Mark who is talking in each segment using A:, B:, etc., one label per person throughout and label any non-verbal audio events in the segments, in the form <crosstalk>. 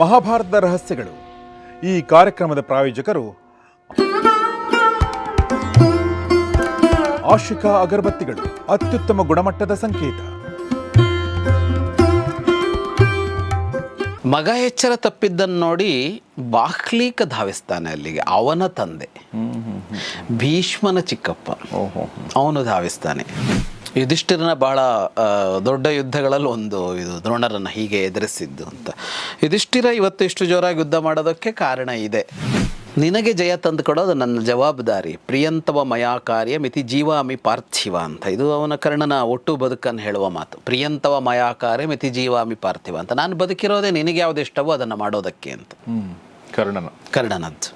A: ಮಹಾಭಾರತದ ರಹಸ್ಯಗಳು. ಈ ಕಾರ್ಯಕ್ರಮದ ಪ್ರಾಯೋಜಕರು ಆಶಿಕಾ ಅಗರಬತ್ತಿಗಳು ಅತ್ಯುತ್ತಮ ಗುಣಮಟ್ಟದ ಸಂಕೇತ.
B: ಮಗ ಎಚ್ಚರ ತಪ್ಪಿದ್ದನ್ನು ನೋಡಿ ಬಾಹ್ಲೀಕ ಧಾವಿಸ್ತಾನೆ ಅಲ್ಲಿಗೆ ಅವನ ತಂದೆ. ಭೀಷ್ಮನ ಚಿಕ್ಕಪ್ಪ ಅವನು ಧಾವಿಸ್ತಾನೆ. ಯುಧಿಷ್ಠಿರನ ಬಹಳ ದೊಡ್ಡ ಯುದ್ಧಗಳಲ್ಲಿ ಒಂದು ಇದು ದ್ರೋಣರನ್ನು ಹೀಗೆ ಎದುರಿಸಿದ್ದು ಅಂತ. ಯುಧಿಷ್ಠಿರ ಇವತ್ತು ಇಷ್ಟು ಜೋರಾಗಿ ಯುದ್ಧ ಮಾಡೋದಕ್ಕೆ ಕಾರಣ ಇದೆ. ನಿನಗೆ ಜಯ ತಂದು ಕೊಡೋದು ನನ್ನ ಜವಾಬ್ದಾರಿ. ಪ್ರಿಯಂತವ ಮಯಾ ಕಾರ್ಯ ಮಿತಿ ಜೀವಾಮಿ ಪಾರ್ಥಿವ ಅಂತ. ಇದು ಅವನ ಕರ್ಣನ ಒಟ್ಟು ಬದುಕನ್ನು ಹೇಳುವ ಮಾತು. ಪ್ರಿಯಂತವ ಮಯಾ ಕಾರ್ಯ ಮಿತಿ ಜೀವಾಮಿ ಪಾರ್ಥಿವ ಅಂತ. ನಾನು ಬದುಕಿರೋದೇ ನಿನಗೆ ಯಾವ್ದು ಇಷ್ಟವೋ ಅದನ್ನು ಮಾಡೋದಕ್ಕೆ ಅಂತ.
A: ಕರ್ಣನ.
B: ಕರ್ಣನದ್ದು.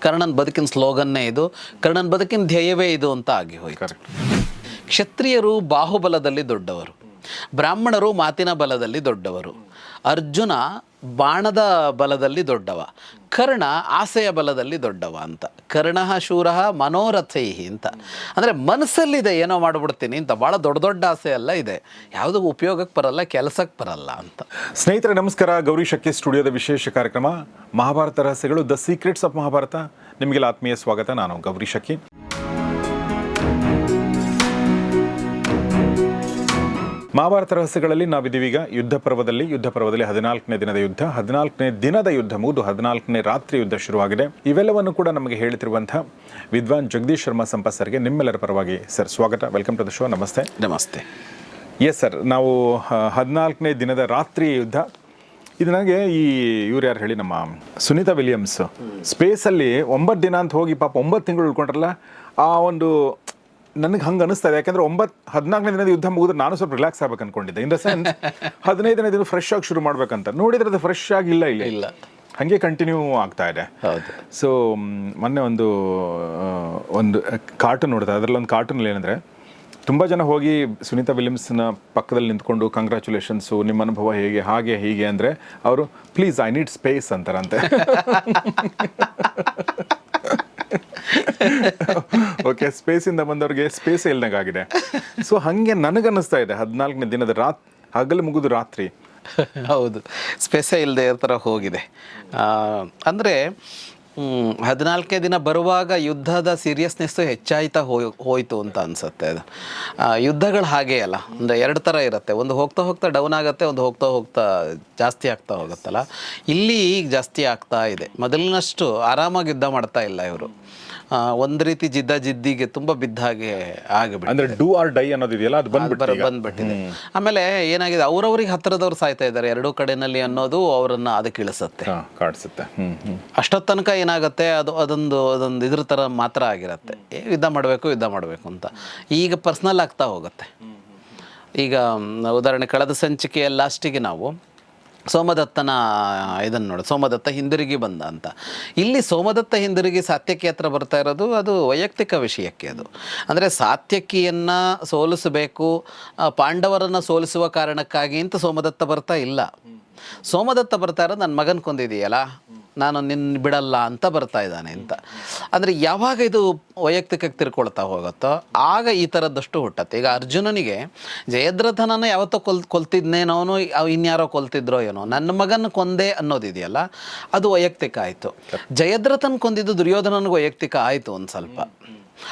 B: ಕರ್ಣನ್ ಬದುಕಿನ ಸ್ಲೋಗನ್ನೇ ಇದು. ಕರ್ಣನ್ ಬದುಕಿನ ಧ್ಯೇಯವೇ ಇದು ಅಂತ ಆಗಿ ಹೋಯ್ತು.
A: ಕರೆಕ್ಟ್
B: ಕ್ಷತ್ರಿಯರು ಬಾಹುಬಲದಲ್ಲಿ ದೊಡ್ಡವರು, ಬ್ರಾಹ್ಮಣರು ಮಾತಿನ ಬಲದಲ್ಲಿ ದೊಡ್ಡವರು, ಅರ್ಜುನ ಬಾಣದ ಬಲದಲ್ಲಿ ದೊಡ್ಡವ, ಕರ್ಣ ಆಸೆಯ ಬಲದಲ್ಲಿ ದೊಡ್ಡವ ಅಂತ. ಕರ್ಣ ಶೂರ ಮನೋರಥೈಹಿ ಅಂತ. ಅಂದರೆ ಮನಸ್ಸಲ್ಲಿದೆ ಏನೋ ಮಾಡಿಬಿಡ್ತೀನಿ ಅಂತ ಭಾಳ ದೊಡ್ಡ ದೊಡ್ಡ ಆಸೆ ಎಲ್ಲ ಇದೆ. ಯಾವುದೂ ಉಪಯೋಗಕ್ಕೆ ಬರಲ್ಲ, ಕೆಲಸಕ್ಕೆ ಬರಲ್ಲ ಅಂತ.
A: ಸ್ನೇಹಿತರೆ, ನಮಸ್ಕಾರ. ಗೌರಿ ಶಕ್ತಿ ಸ್ಟುಡಿಯೋದ ವಿಶೇಷ ಕಾರ್ಯಕ್ರಮ ಮಹಾಭಾರತ ರಹಸ್ಯಗಳು ದ ಸೀಕ್ರೆಟ್ಸ್ ಆಫ್ ಮಹಾಭಾರತ ನಿಮಗೆಲ್ಲ ಆತ್ಮೀಯ ಸ್ವಾಗತ. ನಾನು ಗೌರಿ ಶಕ್ಕಿ ಮಹಾಭಾರತ ರಹಸ್ಯಗಳಲ್ಲಿ ನಾವಿದ್ದೀವೀಗ ಯುದ್ಧ ಪರ್ವದಲ್ಲಿ ಯುದ್ಧ ಪರ್ವದಲ್ಲಿ ಹದಿನಾಲ್ಕನೇ ದಿನದ ಯುದ್ಧ. ಹದಿನಾಲ್ಕನೇ ದಿನದ ಯುದ್ಧ ಮೂದು ಹದಿನಾಲ್ಕನೇ ರಾತ್ರಿ ಯುದ್ಧ ಶುರುವಾಗಿದೆ. ಇವೆಲ್ಲವನ್ನು ಕೂಡ ನಮಗೆ ಹೇಳ್ತಿರುವಂತಹ ವಿದ್ವಾನ್ ಜಗದೀಶ್ ಶರ್ಮಾ ಸಂಪತ್ ಸರ್ಗೆ ನಿಮ್ಮೆಲ್ಲರ ಪರವಾಗಿ ಸರ್ ಸ್ವಾಗತ. ವೆಲ್ಕಮ್ ಟು ದ ಶೋ ನಮಸ್ತೆ.
B: ನಮಸ್ತೆ.
A: ಎಸ್ ಸರ್ ನಾವು ಹದಿನಾಲ್ಕನೇ ದಿನದ ರಾತ್ರಿ ಯುದ್ಧ. ಇದು ನನಗೆ ಈ ಇವ್ರು ಯಾರು ಹೇಳಿ ನಮ್ಮ ಸುನೀತಾ ವಿಲಿಯಮ್ಸ್. ಸ್ಪೇಸಲ್ಲಿ ಒಂಬತ್ತು ದಿನ ಅಂತ ಹೋಗಿ ಪಾಪ ಒಂಬತ್ತು ತಿಂಗಳು ಉಳ್ಕೊಂಡ್ರಲ್ಲ ಆ ಒಂದು ನನಗೆ ಹಂಗೆ ಅನಿಸ್ತಾ ಇದೆ. ಯಾಕಂದ್ರೆ ಒಂಬತ್ತು ಹದಿನಾಲ್ಕನೇ ದಿನದ ಯುದ್ಧ ಮುಗಿದ್ರೆ ನಾನು ಸ್ವಲ್ಪ ರಿಲ್ಯಾಕ್ಸ್ ಆಗ್ಬೇಕು ಅನ್ಕೊಂಡಿದ್ದೆ ಇನ್ ದ ಸೆನ್ಸ್ <laughs> ಹದಿನೈದನೇ ದಿನ ಫ್ರೆಶ್ ಆಗಿ ಶುರು ಮಾಡ್ಬೇಕಂತ. ನೋಡಿದ್ರೆ ಅದು ಫ್ರೆಶ್ ಆಗಿಲ್ಲ ಇಲ್ಲ
B: ಇಲ್ಲ.
A: ಹಾಗೆ ಕಂಟಿನ್ಯೂ ಆಗ್ತಾ ಇದೆ. ಸೊ ಮೊನ್ನೆ ಒಂದು ಒಂದು ಕಾರ್ಟೂನ್ ನೋಡಿದೆ. ಅದರಲ್ಲಿ ಒಂದು ಕಾರ್ಟೂನಲ್ಲಿ ಏನಂದರೆ ತುಂಬ ಜನ ಹೋಗಿ ಸುನೀತಾ ವಿಲಿಯಮ್ಸ್ನ ಪಕ್ಕದಲ್ಲಿ ನಿಂತ್ಕೊಂಡು ಕಂಗ್ರ್ಯಾಚುಲೇಷನ್ಸು ನಿಮ್ಮ ಅನುಭವ ಹೇಗೆ ಹಾಗೆ ಹೀಗೆ ಅಂದರೆ ಅವರು please I need space ಅಂತಾರಂತೆ. <laughs> <laughs> Okay ಸ್ಪೇಸಿಂದ ಬಂದವ್ರಿಗೆ ಸ್ಪೇಸ್ ಇಲ್ದಂಗಾಗಿದೆ ಸೊ ಹಾಗೆ ನನಗನ್ನಿಸ್ತಾ ಇದೆ ಹದಿನಾಲ್ಕನೇ ದಿನದ ರಾತ್, ಹಗಲು ಮುಗಿದು ರಾತ್ರಿ.
B: ಹೌದು. ಸ್ಪೆಸೇ ಇಲ್ಲದೆ ಥರ ಹೋಗಿದೆ. ಅಂದರೆ ಹದಿನಾಲ್ಕೇ ದಿನ ಬರುವಾಗ ಯುದ್ಧದ ಸೀರಿಯಸ್ನೆಸ್ಸು ಹೆಚ್ಚಾಯ್ತಾ ಹೋಯ್ ಹೋಯಿತು ಅಂತ ಅನಿಸುತ್ತೆ ಅದು. ಯುದ್ಧಗಳು ಹಾಗೇ ಅಲ್ಲ. ಅಂದರೆ ಎರಡು ಥರ ಇರುತ್ತೆ. ಒಂದು ಹೋಗ್ತಾ ಹೋಗ್ತಾ ಡೌನ್ ಆಗುತ್ತೆ, ಒಂದು ಹೋಗ್ತಾ ಹೋಗ್ತಾ ಜಾಸ್ತಿ ಆಗ್ತಾ ಹೋಗುತ್ತಲ್ಲ. ಇಲ್ಲಿ ಜಾಸ್ತಿ ಆಗ್ತಾ ಇದೆ. ಮೊದಲಿನಷ್ಟು ಆರಾಮಾಗಿ ಯುದ್ಧ ಮಾಡ್ತಾ ಇಲ್ಲ ಇವರು. ಒಂದು ರೀತಿ ಜಿದ್ದ ಜಿದ್ದಿಗೆ ತುಂಬ ಬಿದ್ದ ಹಾಗೆ ಆಗಿಬಿಟ್ಟು
A: ಅಂದ್ರೆ ಡೂ ಆರ್ ಡೈ ಅನ್ನೋದಿದೆಯಲ್ಲ ಅದು ಬಂದ್ಬಿಟ್ಟು
B: ಬಂದ್ಬಿಟ್ಟಿದೆ. ಆಮೇಲೆ ಏನಾಗಿದೆ ಅವರವ್ರಿಗೆ ಹತ್ತಿರದವ್ರು ಸಾಯ್ತಾ ಇದ್ದಾರೆ ಎರಡೂ ಕಡೆನಲ್ಲಿ ಅನ್ನೋದು ಅವರನ್ನ ಅದಕ್ಕೆ ಇಳಿಸುತ್ತೆ
A: ಕಾಡಿಸುತ್ತೆ. ಕಾಣಿಸುತ್ತೆ ಹ್ಮ್ ಹ್ಮ್.
B: ಅಷ್ಟೊತ್ತು ತನಕ ಏನಾಗುತ್ತೆ ಅದು ಅದೊಂದು ಅದೊಂದು ಇದ್ರ ಥರ ಮಾತ್ರ ಆಗಿರುತ್ತೆ. ಯುದ್ಧ ಮಾಡಬೇಕು ಯುದ್ಧ ಮಾಡಬೇಕು ಅಂತ. ಈಗ ಪರ್ಸ್ನಲ್ ಆಗ್ತಾ ಹೋಗುತ್ತೆ. ಈಗ ಉದಾಹರಣೆ ಕಳೆದ ಸಂಚಿಕೆಯ ಲಾಸ್ಟಿಗೆ ನಾವು ಸೋಮದತ್ತನ ಇದನ್ನು ನೋಡಿ ಸೋಮದತ್ತ ಹಿಂದಿರುಗಿ ಬಂದ ಅಂತ. ಇಲ್ಲಿ ಸೋಮದತ್ತ ಹಿಂದಿರುಗಿ ಸಾತ್ಯಕಿ ಹತ್ರ ಬರ್ತಾ ಇರೋದು ಅದು ವೈಯಕ್ತಿಕ ವಿಷಯಕ್ಕೆ ಅದು. ಅಂದರೆ ಸಾತ್ಯಕಿಯನ್ನು ಸೋಲಿಸಬೇಕು ಪಾಂಡವರನ್ನು ಸೋಲಿಸುವ ಕಾರಣಕ್ಕಾಗಿ ಅಂತ ಸೋಮದತ್ತ ಬರ್ತಾ ಇಲ್ಲ. ಸೋಮದತ್ತ ಬರ್ತಾ ಇರೋದು ನನ್ನ ಮಗನ ಕೊಂದಿದೆಯಲ್ಲ ನಾನು ನಿನ್ನ ಬಿಡಲ್ಲ ಅಂತ ಬರ್ತಾ ಇದ್ದಾನೆ ಅಂತ. ಅಂದರೆ ಯಾವಾಗ ಇದು ವೈಯಕ್ತಿಕಕ್ಕೆ ತಿರ್ಕೊಳ್ತಾ ಹೋಗುತ್ತೋ ಆಗ ಈ ಥರದ್ದಷ್ಟು ಹುಟ್ಟತ್ತೆ. ಈಗ ಅರ್ಜುನನಿಗೆ ಜಯದ್ರಥನನ ಯಾವತ್ತೋ ಕೊಲ್ ಕೊಲ್ತಿದ್ನೇನೋನು ಇನ್ಯಾರೋ ಕೊಲ್ತಿದ್ರೋ ಏನೋ ನನ್ನ ಮಗನ ಕೊಂದೆ ಅನ್ನೋದಿದೆಯಲ್ಲ ಅದು ವೈಯಕ್ತಿಕ ಆಯಿತು. ಜಯದ್ರಥನ್ ಕೊಂದಿದ್ದು ದುರ್ಯೋಧನನಿಗೆ ವೈಯಕ್ತಿಕ ಆಯಿತು ಒಂದು ಸ್ವಲ್ಪ.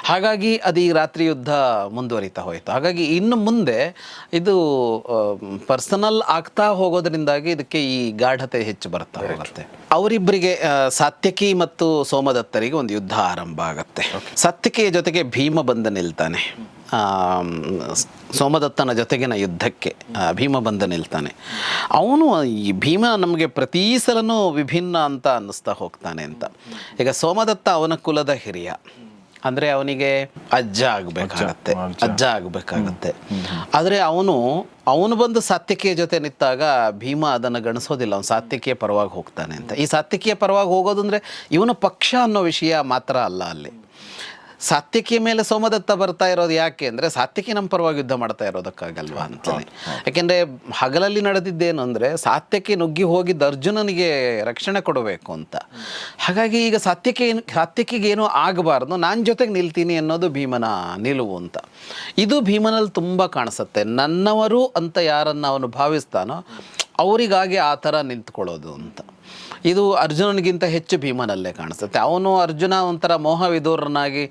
B: ಹಾಗಾಗಿ ಅದು ಈ ರಾತ್ರಿ ಯುದ್ಧ ಮುಂದುವರಿತಾ ಹೋಯಿತು. ಹಾಗಾಗಿ ಇನ್ನು ಮುಂದೆ ಇದು ಪರ್ಸನಲ್ ಆಗ್ತಾ ಹೋಗೋದ್ರಿಂದಾಗಿ ಇದಕ್ಕೆ ಈ ಗಾಢತೆ ಹೆಚ್ಚು ಬರ್ತಾ ಹೋಗುತ್ತೆ. ಅವರಿಬ್ಬರಿಗೆ ಸಾತ್ಯಕಿ ಮತ್ತು ಸೋಮದತ್ತರಿಗೆ ಒಂದು ಯುದ್ಧ ಆರಂಭ ಆಗುತ್ತೆ. ಸಾತ್ಯಕಿಯ ಜೊತೆಗೆ ಭೀಮ ಬಂದ ನಿಲ್ತಾನೆ. ಸೋಮದತ್ತನ ಜೊತೆಗಿನ ಯುದ್ಧಕ್ಕೆ ಭೀಮ ಬಂದ ನಿಲ್ತಾನೆ. ಅವನು ಈ ಭೀಮ ನಮಗೆ ಪ್ರತಿ ಸಲನೂ ವಿಭಿನ್ನ ಅಂತ ಅನ್ನಿಸ್ತಾ ಹೋಗ್ತಾನೆ ಅಂತ. ಈಗ ಸೋಮದತ್ತ ಅವನ ಕುಲದ ಹಿರಿಯ. ಅಂದರೆ ಅವನಿಗೆ ಅಜ್ಜ ಆಗಬೇಕಾಗತ್ತೆ. ಅಜ್ಜ ಆಗಬೇಕಾಗತ್ತೆ. ಆದರೆ ಅವನು ಅವನು ಬಂದು ಸಾತ್ವಿಕೆಯ ಜೊತೆ ನಿಂತಾಗ ಭೀಮ ಅದನ್ನು ಗಣಿಸೋದಿಲ್ಲ. ಅವನು ಸಾತ್ವಿಕೆಯ ಪರವಾಗಿ ಹೋಗ್ತಾನೆ ಅಂತ. ಈ ಸಾತ್ವಿಕೆಯ ಪರವಾಗಿ ಹೋಗೋದು ಇವನು ಇವನ ಪಕ್ಷ ಅನ್ನೋ ವಿಷಯ ಮಾತ್ರ ಅಲ್ಲ ಅಲ್ಲಿ. ಸಾತ್ವಿಕಿಯ ಮೇಲೆ ಸೋಮದತ್ತ ಬರ್ತಾ ಇರೋದು ಯಾಕೆ ಅಂದರೆ ಸಾತ್ವಿಕಿ ನಮ್ಮ ಪರವಾಗಿ ಯುದ್ಧ ಮಾಡ್ತಾ ಇರೋದಕ್ಕಾಗಲ್ವಾ ಅಂತಲೇ ಯಾಕೆಂದರೆ ಹಗಲಲ್ಲಿ ನಡೆದಿದ್ದೇನು ಅಂದರೆ ಸಾತ್ಯಕ್ಕೆ ನುಗ್ಗಿ ಹೋಗಿದ್ದ ಅರ್ಜುನನಿಗೆ ರಕ್ಷಣೆ ಕೊಡಬೇಕು ಅಂತ. ಹಾಗಾಗಿ ಈಗ ಸಾತ್ಯಕ್ಕೆ ಸಾತ್ಯಕಿಗೆ ಏನೂ ಆಗಬಾರ್ದು ನಾನು ಜೊತೆಗೆ ನಿಲ್ತೀನಿ ಅನ್ನೋದು ಭೀಮನ ನಿಲುವು ಅಂತ. ಇದು ಭೀಮನಲ್ಲಿ ತುಂಬ ಕಾಣಿಸುತ್ತೆ. ನನ್ನವರು ಅಂತ ಯಾರನ್ನು ಅವನು ಭಾವಿಸ್ತಾನೋ ಅವರಿಗಾಗಿ ಆ ಥರ ನಿಂತ್ಕೊಳ್ಳೋದು ಅಂತ. ಇದು ಅರ್ಜುನನಿಗಿಂತ ಹೆಚ್ಚು ಭೀಮನಲ್ಲೇ ಕಾಣಿಸುತ್ತೆ. ಅವನು ಅರ್ಜುನ ಒಂಥರ ಮೋಹವಿದೂರನಾಗಿ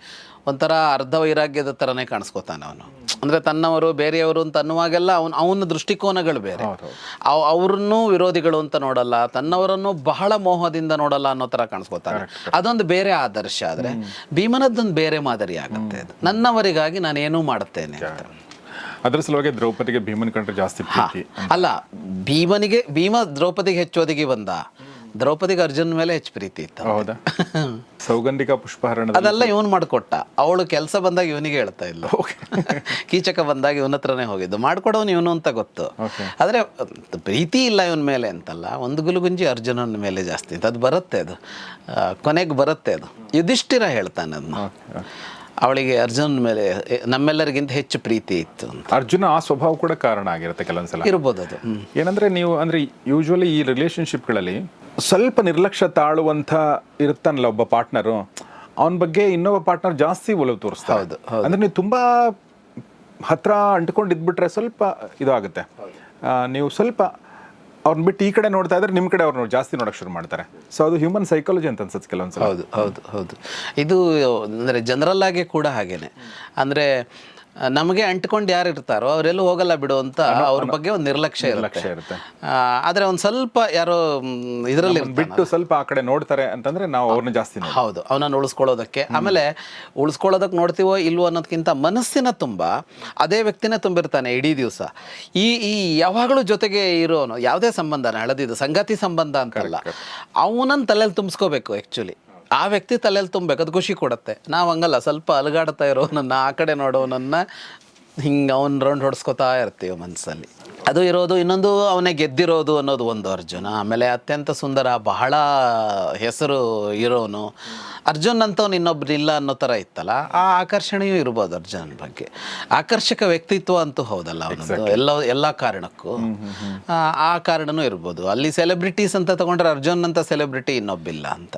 B: ಒಂಥರ ಅರ್ಧ ವೈರಾಗ್ಯದ ಥರನೇ ಕಾಣಿಸ್ಕೋತಾನೆ ಅವನು. ಅಂದರೆ ತನ್ನವರು ಬೇರೆಯವರು ಅಂತ ಅನ್ನುವಾಗೆಲ್ಲ ಅವನು ಅವನ ದೃಷ್ಟಿಕೋನಗಳು ಬೇರೆ. ಅವ ಅವ್ರನ್ನೂ ವಿರೋಧಿಗಳು ಅಂತ ನೋಡಲ್ಲ ತನ್ನವರನ್ನು ಬಹಳ ಮೋಹದಿಂದ ನೋಡಲ್ಲ ಅನ್ನೋ ಥರ ಕಾಣಿಸ್ಕೋತಾನೆ. ಅದೊಂದು ಬೇರೆ ಆದರ್ಶ ಆದರೆ ಭೀಮನದ್ದೊಂದು ಬೇರೆ ಮಾದರಿ ಆಗುತ್ತೆ ನನ್ನವರಿಗಾಗಿ ನಾನು ಏನೂ ಮಾಡುತ್ತೇನೆ ಅಂತ.
A: ಅದ್ರ ಸಲುವಾಗಿ ದ್ರೌಪದಿಗೆ ಭೀಮನ್ ಕಂಡ್ರೆ ಜಾಸ್ತಿ
B: ಅಲ್ಲ ಭೀಮನಿಗೆ ಭೀಮ ದ್ರೌಪದಿಗೆ ಹೆಚ್ಚು ಒದಗಿ ಬಂದ. ದ್ರೌಪದಿಗೆ ಅರ್ಜುನ್ ಮೇಲೆ ಹೆಚ್ಚು ಪ್ರೀತಿ ಇತ್ತು
A: ಹೌದಾ? ಸೌಗಂಧಿಕ ಪುಷ್ಪಹರಣ
B: ಅದೆಲ್ಲ ಇವನು ಮಾಡಿಕೊಟ್ಟ. ಅವಳು ಕೆಲಸ ಬಂದಾಗ ಇವನಿಗೆ ಹೇಳ್ತಾ ಇಲ್ಲ <laughs> ಕೀಚಕ ಬಂದಾಗ ಇವನ ಹತ್ರನೇ ಹೋಗಿದ್ದು. ಮಾಡ್ಕೊಡೋನು ಇವನು ಅಂತ ಗೊತ್ತು. ಆದರೆ ಪ್ರೀತಿ ಇಲ್ಲ ಇವನ ಮೇಲೆ ಅಂತಲ್ಲ. ಒಂದು ಗುಲುಗುಂಜಿ ಅರ್ಜುನನ ಮೇಲೆ ಜಾಸ್ತಿ ಇತ್ತು. ಅದು ಬರುತ್ತೆ ಅದು. ಕೊನೆಗೆ ಬರುತ್ತೆ ಅದು. ಯುಧಿಷ್ಠಿರ ಹೇಳ್ತಾನೆ ಅದನ್ನ ಅವಳಿಗೆ ಅರ್ಜುನನ ಮೇಲೆ ನಮ್ಮೆಲ್ಲರಿಗಿಂತ ಹೆಚ್ಚು ಪ್ರೀತಿ ಇತ್ತು ಅಂತ.
A: ಅರ್ಜುನ ಆ ಸ್ವಭಾವ ಕೂಡ ಕಾರಣ ಆಗಿರುತ್ತೆ ಕೆಲವೊಂದ್ಸಲ.
B: ಇರ್ಬೋದು ಅದು.
A: ಏನಂದ್ರೆ ನೀವು ಅಂದ್ರೆ ಯೂಶುವಲಿ ಈ ರಿಲೇಶನ್ಶಿಪ್ಗಳಲ್ಲಿ ಸ್ವಲ್ಪ ನಿರ್ಲಕ್ಷ್ಯ ತಾಳುವಂತ ಇರ್ತಾನಲ್ಲ ಒಬ್ಬ ಪಾರ್ಟ್ನರು ಅವನ ಬಗ್ಗೆ ಇನ್ನೊಬ್ಬ ಪಾರ್ಟ್ನರ್ ಜಾಸ್ತಿ ಒಲವು ತೋರಿಸ್ತಾ
B: ಹೌದು,
A: ಅಂದರೆ ನೀವು ತುಂಬಾ ಹತ್ರ ಅಂಟ್ಕೊಂಡು ಇದ್ಬಿಟ್ರೆ ಸ್ವಲ್ಪ ಇದಾಗುತ್ತೆ. ನೀವು ಸ್ವಲ್ಪ ಅವ್ರನ್ನ ಬಿಟ್ಟು ಈ ಕಡೆ ನೋಡ್ತಾ ಇದ್ರೆ ನಿಮ್ಮ ಕಡೆ ಅವ್ರನ್ನ ಜಾಸ್ತಿ ನೋಡೋಕೆ ಶುರು ಮಾಡ್ತಾರೆ. ಸೊ ಅದು ಹ್ಯೂಮನ್ ಸೈಕಾಲಜಿ ಅಂತ ಅನ್ಸುತ್ತೆ ಕೆಲವೊಂದ್ಸಲ.
B: ಹೌದು ಹೌದು ಹೌದು. ಇದು ಅಂದರೆ ಜನರಲ್ ಆಗಿ ಕೂಡ ಹಾಗೇನೆ. ಅಂದರೆ ನಮಗೆ ಅಂಟ್ಕೊಂಡು ಯಾರು ಇರ್ತಾರೋ ಅವರೆಲ್ಲೂ ಹೋಗಲ್ಲ ಬಿಡು ಅಂತ ಅವ್ರ ಬಗ್ಗೆ ಒಂದು ನಿರ್ಲಕ್ಷ್ಯ ಇರುತ್ತೆ.
A: ನಿರ್ಲಕ್ಷ್ಯ ಇರುತ್ತೆ.
B: ಆದರೆ ಒಂದು ಸ್ವಲ್ಪ ಯಾರೋ ಇದರಲ್ಲಿ
A: ಬಿಟ್ಟು ಸ್ವಲ್ಪ ಆ ಕಡೆ ನೋಡ್ತಾರೆ ಅಂತಂದ್ರೆ ನಾವು ಅವ್ರನ್ನ ಜಾಸ್ತಿ
B: ಹೌದು ಅವನನ್ನು ಉಳಿಸ್ಕೊಳ್ಳೋದಕ್ಕೆ. ಆಮೇಲೆ ಉಳಿಸ್ಕೊಳ್ಳೋದಕ್ಕೆ ನೋಡ್ತೀವೋ ಇಲ್ವೋ ಅನ್ನೋದಕ್ಕಿಂತ ಮನಸ್ಸಿನ ತುಂಬ ಅದೇ ವ್ಯಕ್ತಿನೇ ತುಂಬಿರ್ತಾನೆ ಇಡೀ ದಿವಸ. ಈ ಈ ಯಾವಾಗಲೂ ಜೊತೆಗೆ ಇರೋನು ಯಾವುದೇ ಸಂಬಂಧನ ಹಳದಿದ್ದು ಸಂಗಾತಿ ಸಂಬಂಧ ಅಂತಲ್ಲ ಅವನನ್ನು ತಲೆಯಲ್ಲಿ ತುಂಬಿಸ್ಕೋಬೇಕು ಆ್ಯಕ್ಚುಲಿ ಆ ವ್ಯಕ್ತಿ ತಲೆಯಲ್ಲಿ ತುಂಬಬೇಕು, ಅದು ಖುಷಿ ಕೊಡುತ್ತೆ. ನಾವು ಹಂಗಲ್ಲ, ಸ್ವಲ್ಪ ಅಲುಗಾಡ್ತಾ ಇರೋನನ್ನ, ಆ ಕಡೆ ನೋಡೋನನ್ನ ಹಿಂಗೆ ಅವ್ನು ರೌಂಡ್ ಹೊಡ್ಸ್ಕೊತಾ ಇರ್ತೀವಿ ಮನಸ್ಸಲ್ಲಿ ಅದು ಇರೋದು ಇನ್ನೊಂದು ಅವನೇ ಗೆದ್ದಿರೋದು ಅನ್ನೋದು ಒಂದು ಅರ್ಜುನ. ಆಮೇಲೆ ಅತ್ಯಂತ ಸುಂದರ ಬಹಳ ಹೆಸರು ಇರೋನು. ಅರ್ಜುನ್ ಅಂತವ್ನು ಇನ್ನೊಬ್ರು ಇಲ್ಲ ಅನ್ನೋ ಥರ ಇತ್ತಲ್ಲ ಆ ಆಕರ್ಷಣೆಯೂ ಇರ್ಬೋದು ಅರ್ಜುನ ಬಗ್ಗೆ. ಆಕರ್ಷಕ ವ್ಯಕ್ತಿತ್ವ ಅಂತೂ ಹೌದಲ್ಲ ಅವನದ್ದು ಎಲ್ಲ ಎಲ್ಲ ಕಾರಣಕ್ಕೂ. ಆ, ಕಾರಣನೂ ಇರ್ಬೋದು. ಅಲ್ಲಿ ಸೆಲೆಬ್ರಿಟೀಸ್ ಅಂತ ತಗೊಂಡ್ರೆ ಅರ್ಜುನ್ ಅಂತ ಸೆಲೆಬ್ರಿಟಿ ಇನ್ನೊಬ್ಬಿಲ್ಲ ಅಂತ.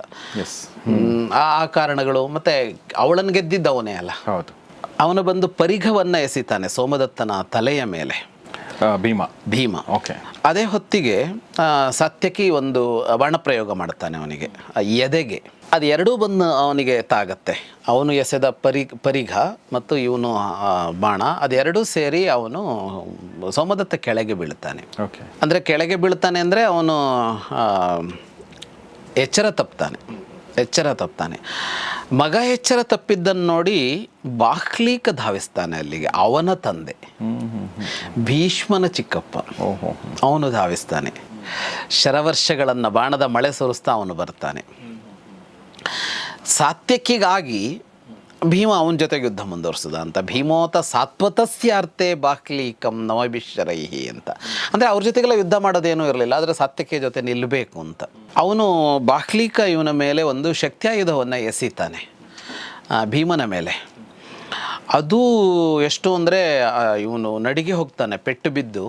B: ಆ ಆ ಕಾರಣಗಳು. ಮತ್ತೆ ಅವಳನ್ನು ಗೆದ್ದಿದ್ದ ಅವನೇ ಅಲ್ಲ.
A: ಹೌದು.
B: ಅವನು ಬಂದು ಪರಿಘವನ್ನು ಎಸಿತಾನೆ ಸೋಮದತ್ತನ ತಲೆಯ ಮೇಲೆ.
A: ಭೀಮ.
B: ಭೀಮ.
A: ಓಕೆ.
B: ಅದೇ ಹೊತ್ತಿಗೆ ಸತ್ಯಕಿ ಒಂದು ಬಾಣಪ್ರಯೋಗ ಮಾಡ್ತಾನೆ ಅವನಿಗೆ ಎದೆಗೆ. ಅದು ಎರಡೂ ಬಂದು ಅವನಿಗೆ ತಾಗತ್ತೆ. ಅವನು ಎಸೆದ ಪರಿ ಪರಿಘ ಮತ್ತು ಇವನು ಬಾಣ ಅದೆರಡೂ ಸೇರಿ ಅವನು ಸೋಮದತ್ತ ಕೆಳಗೆ ಬೀಳ್ತಾನೆ.
A: ಓಕೆ.
B: ಅಂದರೆ ಕೆಳಗೆ ಬೀಳ್ತಾನೆ ಅಂದರೆ ಅವನು ಎಚ್ಚರ ತಪ್ತಾನೆ. ಎಚ್ಚರ ತಪ್ತಾನೆ. ಮಗ ಎಚ್ಚರ ತಪ್ಪಿದ್ದನ್ನು ನೋಡಿ ಬಾಹ್ಲೀಕ ಧಾವಿಸ್ತಾನೆ ಅಲ್ಲಿಗೆ ಅವನ ತಂದೆ. ಭೀಷ್ಮನ ಚಿಕ್ಕಪ್ಪ. ಅವನು ಧಾವಿಸ್ತಾನೆ. ಶರವರ್ಷಗಳನ್ನು ಬಾಣದ ಮಳೆ ಸುರಿಸ್ತಾ ಅವನು ಬರ್ತಾನೆ. ಸಾತ್ಯಕ್ಕಿಗಾಗಿ ಭೀಮ ಅವನ ಜೊತೆ ಯುದ್ಧ ಮುಂದುವರಿಸಿದ ಅಂತ. ಭೀಮೋತ ಸಾತ್ಪತಸ್ಯಾರ್ಥೆ ಬಾಕ್ಲಿ ಕಂ ಅಂತ. ಅಂದರೆ ಅವ್ರ ಜೊತೆಗೆಲ್ಲ ಯುದ್ಧ ಮಾಡೋದೇನೂ ಇರಲಿಲ್ಲ, ಆದರೆ ಸಾತ್ಯಕ್ಕೆ ಜೊತೆ ನಿಲ್ಲಬೇಕು ಅಂತ. ಅವನು ಬಾಕ್ಲೀಕ ಇವನ ಮೇಲೆ ಒಂದು ಶಕ್ತಿಯಾಯುಧವನ್ನು ಎಸೀತಾನೆ ಭೀಮನ ಮೇಲೆ. ಅದು ಎಷ್ಟು ಅಂದರೆ ಇವನು ನಡಿಗೆ ಹೋಗ್ತಾನೆ, ಪೆಟ್ಟು ಬಿದ್ದು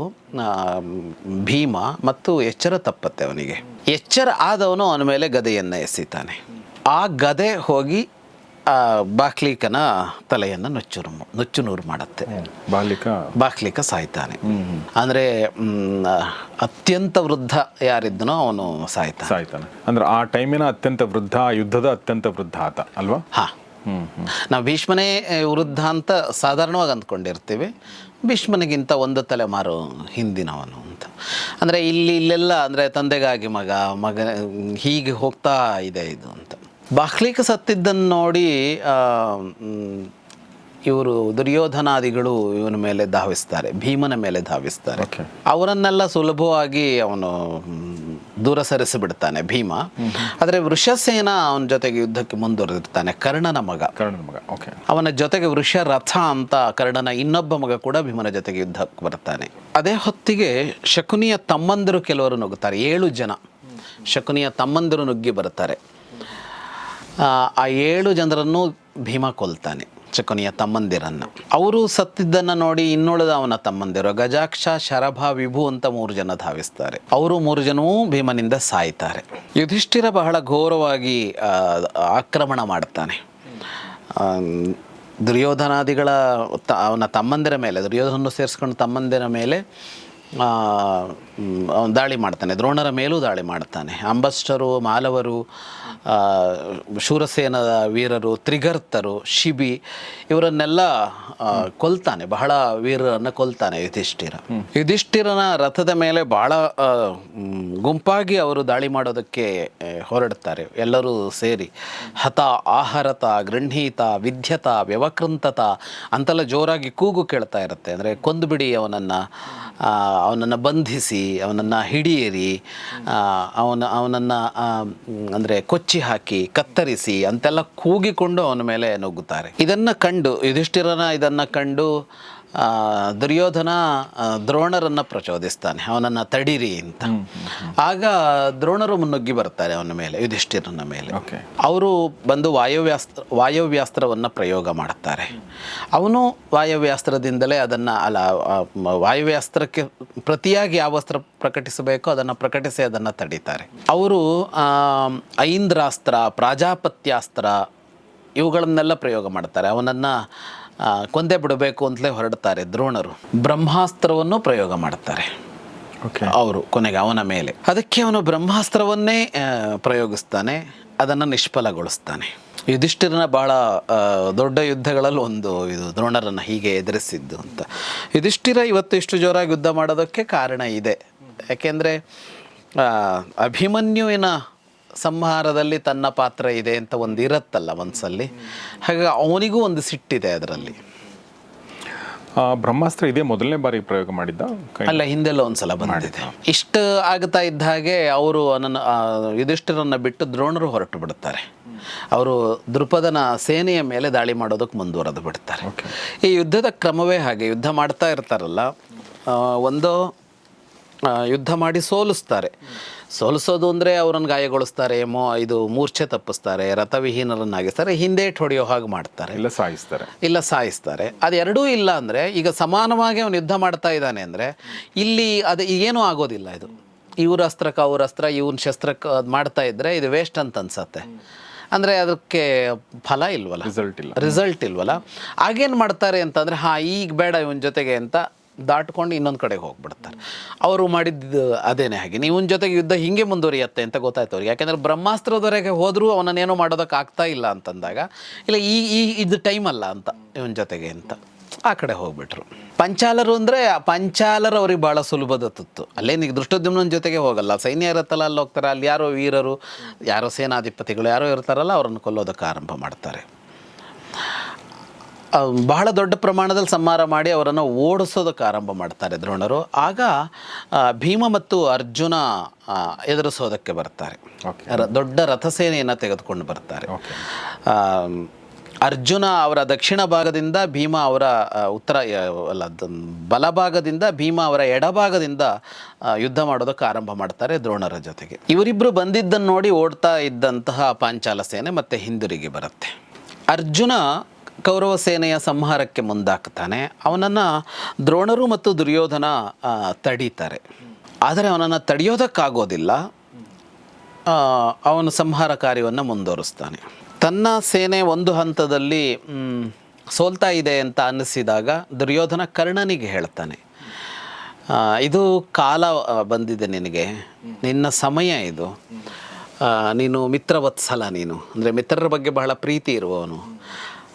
B: ಭೀಮ ಮತ್ತು ಎಚ್ಚರ ತಪ್ಪತ್ತೆ ಅವನಿಗೆ. ಎಚ್ಚರ ಆದವನು ಅವನ ಮೇಲೆ ಗದೆಯನ್ನು ಎಸಿತಾನೆ. ಆ ಗದೆ ಹೋಗಿ ಆ, ಬಾಕ್ಲಿಕನ ತಲೆಯನ್ನು ನುಚ್ಚುರು ನುಚ್ಚು ನೂರು ಮಾಡುತ್ತೆ.
A: ಬಾಲಿಕ
B: ಬಾಕ್ಲಿಕ. ಸಾಯ್ತಾನೆ. ಅಂದರೆ ಅತ್ಯಂತ ವೃದ್ಧ ಯಾರಿದ್ದನೋ ಅವನು ಸಾಯ್ತಾನೆ.
A: ಸಾಯ್ತಾನೆ. ಅಂದ್ರೆ ಆ ಟೈಮಿನ ಅತ್ಯಂತ ವೃದ್ಧ ಯುದ್ಧದ ಅತ್ಯಂತ ವೃದ್ಧ ಆತ ಅಲ್ವಾ?
B: ಹಾಂ. ನಾವು ಭೀಷ್ಮನೇ ವೃದ್ಧ ಅಂತ ಸಾಧಾರಣವಾಗಿ ಅಂದ್ಕೊಂಡಿರ್ತೀವಿ. ಭೀಷ್ಮನಿಗಿಂತ ಒಂದು ತಲೆಮಾರು ಹಿಂದಿನವನು ಅಂತ. ಅಂದರೆ ಇಲ್ಲಿ ಇಲ್ಲೆಲ್ಲ ಅಂದರೆ ತಂದೆಗಾಗಿ ಮಗ ಮಗ ಹೀಗೆ ಹೋಗ್ತಾ ಇದೆ ಇದು ಅಂತ. ಬಾಹ್ಲಿಕ ಸತ್ತಿದ್ದನ್ನು ನೋಡಿ ಇವರು ದುರ್ಯೋಧನಾದಿಗಳು ಇವನ ಮೇಲೆ ಧಾವಿಸ್ತಾರೆ ಭೀಮನ ಮೇಲೆ ಧಾವಿಸ್ತಾರೆ. ಅವರನ್ನೆಲ್ಲ ಸುಲಭವಾಗಿ ಅವನು ದೂರ ಸರಿಸಿಬಿಡ್ತಾನೆ ಭೀಮ. ಆದರೆ ವೃಷಸೇನ ಅವನ ಜೊತೆಗೆ ಯುದ್ಧಕ್ಕೆ ಮುಂದುವರೆದಿರ್ತಾನೆ ಕರ್ಣನ ಮಗ.
A: ಕರ್ಣನ ಮಗ ಓಕೆ.
B: ಅವನ ಜೊತೆಗೆ ವೃಷರಥ ಅಂತ ಕರ್ಣನ ಇನ್ನೊಬ್ಬ ಮಗ ಕೂಡ ಭೀಮನ ಜೊತೆಗೆ ಯುದ್ಧಕ್ಕೆ ಬರ್ತಾನೆ. ಅದೇ ಹೊತ್ತಿಗೆ ಶಕುನಿಯ ತಮ್ಮಂದಿರು ಕೆಲವರು ನುಗ್ಗುತ್ತಾರೆ ಏಳು ಜನ. ಶಕುನಿಯ ತಮ್ಮಂದಿರು ನುಗ್ಗಿ ಬರ್ತಾರೆ. ಆ, ಏಳು ಜನರನ್ನು ಭೀಮ ಕೊಲ್ತಾನೆ ಚಕುನಿಯ ತಮ್ಮಂದಿರನ್ನು. ಅವರು ಸತ್ತಿದ್ದನ್ನು ನೋಡಿ ಇನ್ನುಳಿದ ಅವನ ತಮ್ಮಂದಿರು ಗಜಾಕ್ಷ ಶರಭ ವಿಭು ಅಂತ ಮೂರು ಜನ ಧಾವಿಸ್ತಾರೆ. ಅವರು ಮೂರು ಜನವೂ ಭೀಮನಿಂದ ಸಾಯ್ತಾರೆ. ಯುಧಿಷ್ಠಿರ ಬಹಳ ಘೋರವಾಗಿ ಆಕ್ರಮಣ ಮಾಡ್ತಾನೆ. ದುರ್ಯೋಧನಾದಿಗಳ ತ ಅವನ ತಮ್ಮಂದಿರ ಮೇಲೆ ದುರ್ಯೋಧನ ಸೇರಿಸ್ಕೊಂಡು ತಮ್ಮಂದಿರ ಮೇಲೆ ದಾಳಿ ಮಾಡ್ತಾನೆ. ದ್ರೋಣರ ಮೇಲೂ ದಾಳಿ ಮಾಡ್ತಾನೆ. ಅಂಬಸ್ಟರು ಮಾಲವರು ಶೂರಸೇನದ ವೀರರು ತ್ರಿಗರ್ತರು ಶಿಬಿ ಇವರನ್ನೆಲ್ಲ ಕೊಲ್ತಾನೆ. ಬಹಳ ವೀರರನ್ನು ಕೊಲ್ತಾನೆ ಯುಧಿಷ್ಠಿರ. ಯುಧಿಷ್ಠಿರನ ರಥದ ಮೇಲೆ ಬಹಳ ಗುಂಪಾಗಿ ಅವರು ದಾಳಿ ಮಾಡೋದಕ್ಕೆ ಹೊರಡ್ತಾರೆ. ಎಲ್ಲರೂ ಸೇರಿ. ಹತ ಆಹಾರತ ಗೃಹೀತ ವಿದ್ಯತ ವ್ಯವಕೃಂತತ ಅಂತೆಲ್ಲ ಜೋರಾಗಿ ಕೂಗು ಕೇಳ್ತಾ ಇರುತ್ತೆ. ಅಂದರೆ ಕೊಂದುಬಿಡಿ ಅವನನ್ನು ಅವನನ್ನು ಬಂಧಿಸಿ ಅವನನ್ನು ಹಿಡಿಯಿರಿ ಅವನ ಅವನನ್ನು ಅಂದರೆ ಕೊಚ್ಚಿ ಹಾಕಿ ಕತ್ತರಿಸಿ ಅಂತೆಲ್ಲ ಕೂಗಿಕೊಂಡು ಅವನ ಮೇಲೆ ನುಗ್ಗುತ್ತಾರೆ. ಇದನ್ನು ಕಂಡು ಯುಧಿಷ್ಠಿರನ ಇದನ್ನು ಕಂಡು ದುರ್ಯೋಧನ ದ್ರೋಣರನ್ನು ಪ್ರಚೋದಿಸ್ತಾನೆ. ಅವನನ್ನು ತಡೀರಿ ಅಂತ. ಆಗ ದ್ರೋಣರು ಮುನ್ನುಗ್ಗಿ ಬರ್ತಾರೆ ಅವನ ಮೇಲೆ ಯುಧಿಷ್ಠಿರನ ಮೇಲೆ.
A: ಓಕೆ.
B: ಅವರು ಬಂದು ವಾಯುವ್ಯಾಸ್ತ್ರ ವಾಯವ್ಯಾಸ್ತ್ರವನ್ನು ಪ್ರಯೋಗ ಮಾಡ್ತಾರೆ. ಅವನು ವಾಯವ್ಯಾಸ್ತ್ರದಿಂದಲೇ ಅದನ್ನು ಅಲ್ಲ ವಾಯುವ್ಯಾಸ್ತ್ರಕ್ಕೆ ವಾಯವ್ಯಾಸ್ತ್ರಕ್ಕೆ ಪ್ರತಿಯಾಗಿ ಯಾವ ವಸ್ತ್ರ ಪ್ರಕಟಿಸಬೇಕೋ ಅದನ್ನು ಪ್ರಕಟಿಸಿ ಅದನ್ನು ತಡೀತಾರೆ. ಅವರು ಐಂದ್ರಾಸ್ತ್ರ ಪ್ರಾಜಾಪತ್ಯಾಸ್ತ್ರ ಇವುಗಳನ್ನೆಲ್ಲ ಪ್ರಯೋಗ ಮಾಡ್ತಾರೆ. ಅವನನ್ನು ಕೊಂದೆ ಬಿಡಬೇಕು ಅಂತಲೇ ಹೊರಡ್ತಾರೆ ದ್ರೋಣರು. ಬ್ರಹ್ಮಾಸ್ತ್ರವನ್ನು ಪ್ರಯೋಗ ಮಾಡ್ತಾರೆ
A: ಓಕೆ.
B: ಅವರು ಕೊನೆಗೆ ಅವನ ಮೇಲೆ. ಅದಕ್ಕೆ ಅವನು ಬ್ರಹ್ಮಾಸ್ತ್ರವನ್ನೇ ಪ್ರಯೋಗಿಸ್ತಾನೆ ಅದನ್ನು ನಿಷ್ಫಲಗೊಳಿಸ್ತಾನೆ. ಯುಧಿಷ್ಠಿರನ ಬಹಳ ದೊಡ್ಡ ಯುದ್ಧಗಳಲ್ಲಿ ಒಂದು ಇದು ದ್ರೋಣರನ್ನು ಹೀಗೆ ಎದುರಿಸಿದ್ದು ಅಂತ. ಯುಧಿಷ್ಠಿರ ಇವತ್ತು ಇಷ್ಟು ಜೋರಾಗಿ ಯುದ್ಧ ಮಾಡೋದಕ್ಕೆ ಕಾರಣ ಇದೆ. ಯಾಕೆಂದರೆ ಅಭಿಮನ್ಯುವಿನ ಸಂಹಾರದಲ್ಲಿ ತನ್ನ ಪಾತ್ರ ಇದೆ ಅಂತ ಒಂದು ಇರುತ್ತಲ್ಲ ಮನಸ್ಸಲ್ಲಿ ಹಾಗೆ ಅವನಿಗೂ ಒಂದು ಸಿಟ್ಟಿದೆ ಅದರಲ್ಲಿ.
A: ಬ್ರಹ್ಮಾಸ್ತ್ರ ಇದೇ ಮೊದಲನೇ ಬಾರಿ ಪ್ರಯೋಗ ಮಾಡಿದ್ದ?
B: ಅಲ್ಲ ಹಿಂದೆಲ್ಲ ಒಂದ್ಸಲ ಬಂದಿದೆ. ಇಷ್ಟು ಆಗ್ತಾ ಇದ್ದ ಹಾಗೆ ಅವರು ನನ್ನ ಯುಧಿಷ್ಠಿರನ್ನು ಬಿಟ್ಟು ದ್ರೋಣರು ಹೊರಟು ಬಿಡುತ್ತಾರೆ. ಅವರು ದೃಪದನ ಸೇನೆಯ ಮೇಲೆ ದಾಳಿ ಮಾಡೋದಕ್ಕೆ ಮುಂದುವರೆದು ಬಿಡ್ತಾರೆ. ಈ ಯುದ್ಧದ ಕ್ರಮವೇ ಹಾಗೆ ಯುದ್ಧ ಮಾಡ್ತಾ ಇರ್ತಾರಲ್ಲ ಒಂದು ಯುದ್ಧ ಮಾಡಿ ಸೋಲಿಸ್ತಾರೆ. ಸೋಲಿಸೋದು ಅಂದರೆ ಅವರನ್ನು ಗಾಯಗೊಳಿಸ್ತಾರೆ ಮೋ ಇದು ಮೂರ್ಛೆ ತಪ್ಪಿಸ್ತಾರೆ ರಥವಿಹೀನರನ್ನಾಗಿಸ್ತಾರೆ ಹಿಂದೆ ಹೊಡೆಯೋ ಹಾಗೆ ಮಾಡ್ತಾರೆ.
A: ಇಲ್ಲ ಸಾಯಿಸ್ತಾರೆ.
B: ಇಲ್ಲ ಸಾಯಿಸ್ತಾರೆ. ಅದೆರಡೂ ಇಲ್ಲ ಅಂದರೆ ಈಗ ಸಮಾನವಾಗಿ ಅವನು ಯುದ್ಧ ಮಾಡ್ತಾ ಇದ್ದಾನೆ ಅಂದರೆ ಇಲ್ಲಿ ಅದು ಏನೂ ಆಗೋದಿಲ್ಲ ಇದು. ಇವ್ರ ಅಸ್ತ್ರಕ್ಕೆ ಅವ್ರ ಅಸ್ತ್ರ ಇವನ್ ಶಸ್ತ್ರಕ್ಕೆ ಅದು ಮಾಡ್ತಾ ಇದ್ದರೆ ಇದು ವೇಸ್ಟ್ ಅಂತ ಅನ್ಸತ್ತೆ. ಅಂದರೆ ಅದಕ್ಕೆ ಫಲ ಇಲ್ವಲ್ಲ?
A: ರಿಸಲ್ಟ್ ಇಲ್ಲ.
B: ರಿಸಲ್ಟ್ ಇಲ್ವಲ್ಲ? ಆಗೇನು ಮಾಡ್ತಾರೆ ಅಂತಂದರೆ ಹಾಂ ಈಗ ಬೇಡ ಇವನ ಜೊತೆಗೆ ಅಂತ ದಾಟ್ಕೊಂಡು ಇನ್ನೊಂದು ಕಡೆಗೆ ಹೋಗ್ಬಿಡ್ತಾರೆ. ಅವರು ಮಾಡಿದ್ದು ಅದೇನೇ ಹಾಗೆ. ನೀವು ಜೊತೆಗೆ ಯುದ್ಧ ಹಿಂಗೆ ಮುಂದುವರಿಯತ್ತೆ ಅಂತ ಗೊತ್ತಾಯ್ತು ಅವ್ರಿಗೆ. ಯಾಕೆಂದರೆ ಬ್ರಹ್ಮಾಸ್ತ್ರದವರೆಗೆ ಹೋದರೂ ಅವನನ್ನೇನೋ ಮಾಡೋದಕ್ಕೆ ಆಗ್ತಾ ಇಲ್ಲ ಅಂತಂದಾಗ, ಇಲ್ಲ ಈ ಈ, ಇದು ಟೈಮ್ ಅಲ್ಲ ಅಂತ ಇವನ ಜೊತೆಗೆ ಅಂತ ಆ ಕಡೆ ಹೋಗ್ಬಿಟ್ರು. ಪಂಚಾಲರು ಅಂದರೆ ಪಂಚಾಲರು ಅವ್ರಿಗೆ ಭಾಳ ಸುಲಭದ ತುತ್ತು. ಅಲ್ಲೇನಿಗೆ ದೃಷ್ಟೋದ್ಯಮನ ಜೊತೆಗೆ ಹೋಗಲ್ಲ. ಸೈನ್ಯ ಇರುತ್ತಲ್ಲ ಅಲ್ಲಿ ಹೋಗ್ತಾರೆ. ಅಲ್ಲಿ ಯಾರೋ ವೀರರು, ಯಾರೋ ಸೇನಾಧಿಪತಿಗಳು, ಯಾರೋ ಇರ್ತಾರಲ್ಲ, ಅವರನ್ನು ಕೊಲ್ಲೋದಕ್ಕೆ ಆರಂಭ ಮಾಡ್ತಾರೆ. ಬಹಳ ದೊಡ್ಡ ಪ್ರಮಾಣದಲ್ಲಿ ಸಂಹಾರ ಮಾಡಿ ಅವರನ್ನು ಓಡಿಸೋದಕ್ಕೆ ಆರಂಭ ಮಾಡ್ತಾರೆ ದ್ರೋಣರು. ಆಗ ಭೀಮ ಮತ್ತು ಅರ್ಜುನ ಎದುರಿಸೋದಕ್ಕೆ ಬರ್ತಾರೆ.
A: ಓಕೆ
B: ದೊಡ್ಡ ರಥಸೇನೆಯನ್ನು ತೆಗೆದುಕೊಂಡು ಬರ್ತಾರೆ. ಅರ್ಜುನ ಅವರ ದಕ್ಷಿಣ ಭಾಗದಿಂದ ಭೀಮ ಅವರ ಉತ್ತರ ಅಲ್ಲ ಬಲಭಾಗದಿಂದ ಭೀಮ ಅವರ ಎಡಭಾಗದಿಂದ ಯುದ್ಧ ಮಾಡೋದಕ್ಕೆ ಆರಂಭ ಮಾಡ್ತಾರೆ ದ್ರೋಣರ ಜೊತೆಗೆ. ಇವರಿಬ್ಬರು ಬಂದಿದ್ದನ್ನು ನೋಡಿ ಓಡ್ತಾ ಇದ್ದಂತಹ ಪಾಂಚಾಲ ಸೇನೆ ಮತ್ತೆ ಹಿಂದಿರುಗಿ ಬರುತ್ತೆ. ಅರ್ಜುನ ಕೌರವ ಸೇನೆಯ ಸಂಹಾರಕ್ಕೆ ಮುಂದಾಗ್ತಾನೆ. ಅವನನ್ನು ದ್ರೋಣರು ಮತ್ತು ದುರ್ಯೋಧನ ತಡೀತಾರೆ. ಆದರೆ ಅವನನ್ನು ತಡೆಯೋದಕ್ಕಾಗೋದಿಲ್ಲ. ಅವನು ಸಂಹಾರ ಕಾರ್ಯವನ್ನು ಮುಂದುವರಿಸ್ತಾನೆ. ತನ್ನ ಸೇನೆ ಒಂದು ಹಂತದಲ್ಲಿ ಸೋಲ್ತಾ ಇದೆ ಅಂತ ಅನ್ನಿಸಿದಾಗ ದುರ್ಯೋಧನ ಕರ್ಣನಿಗೆ ಹೇಳ್ತಾನೆ ಇದು ಕಾಲ ಬಂದಿದೆ ನಿನಗೆ. ನಿನ್ನ ಸಮಯ ಇದು. ನೀನು ಮಿತ್ರವತ್ಸಲ ನೀನು. ಅಂದರೆ ಮಿತ್ರರ ಬಗ್ಗೆ ಬಹಳ ಪ್ರೀತಿ ಇರುವವನು.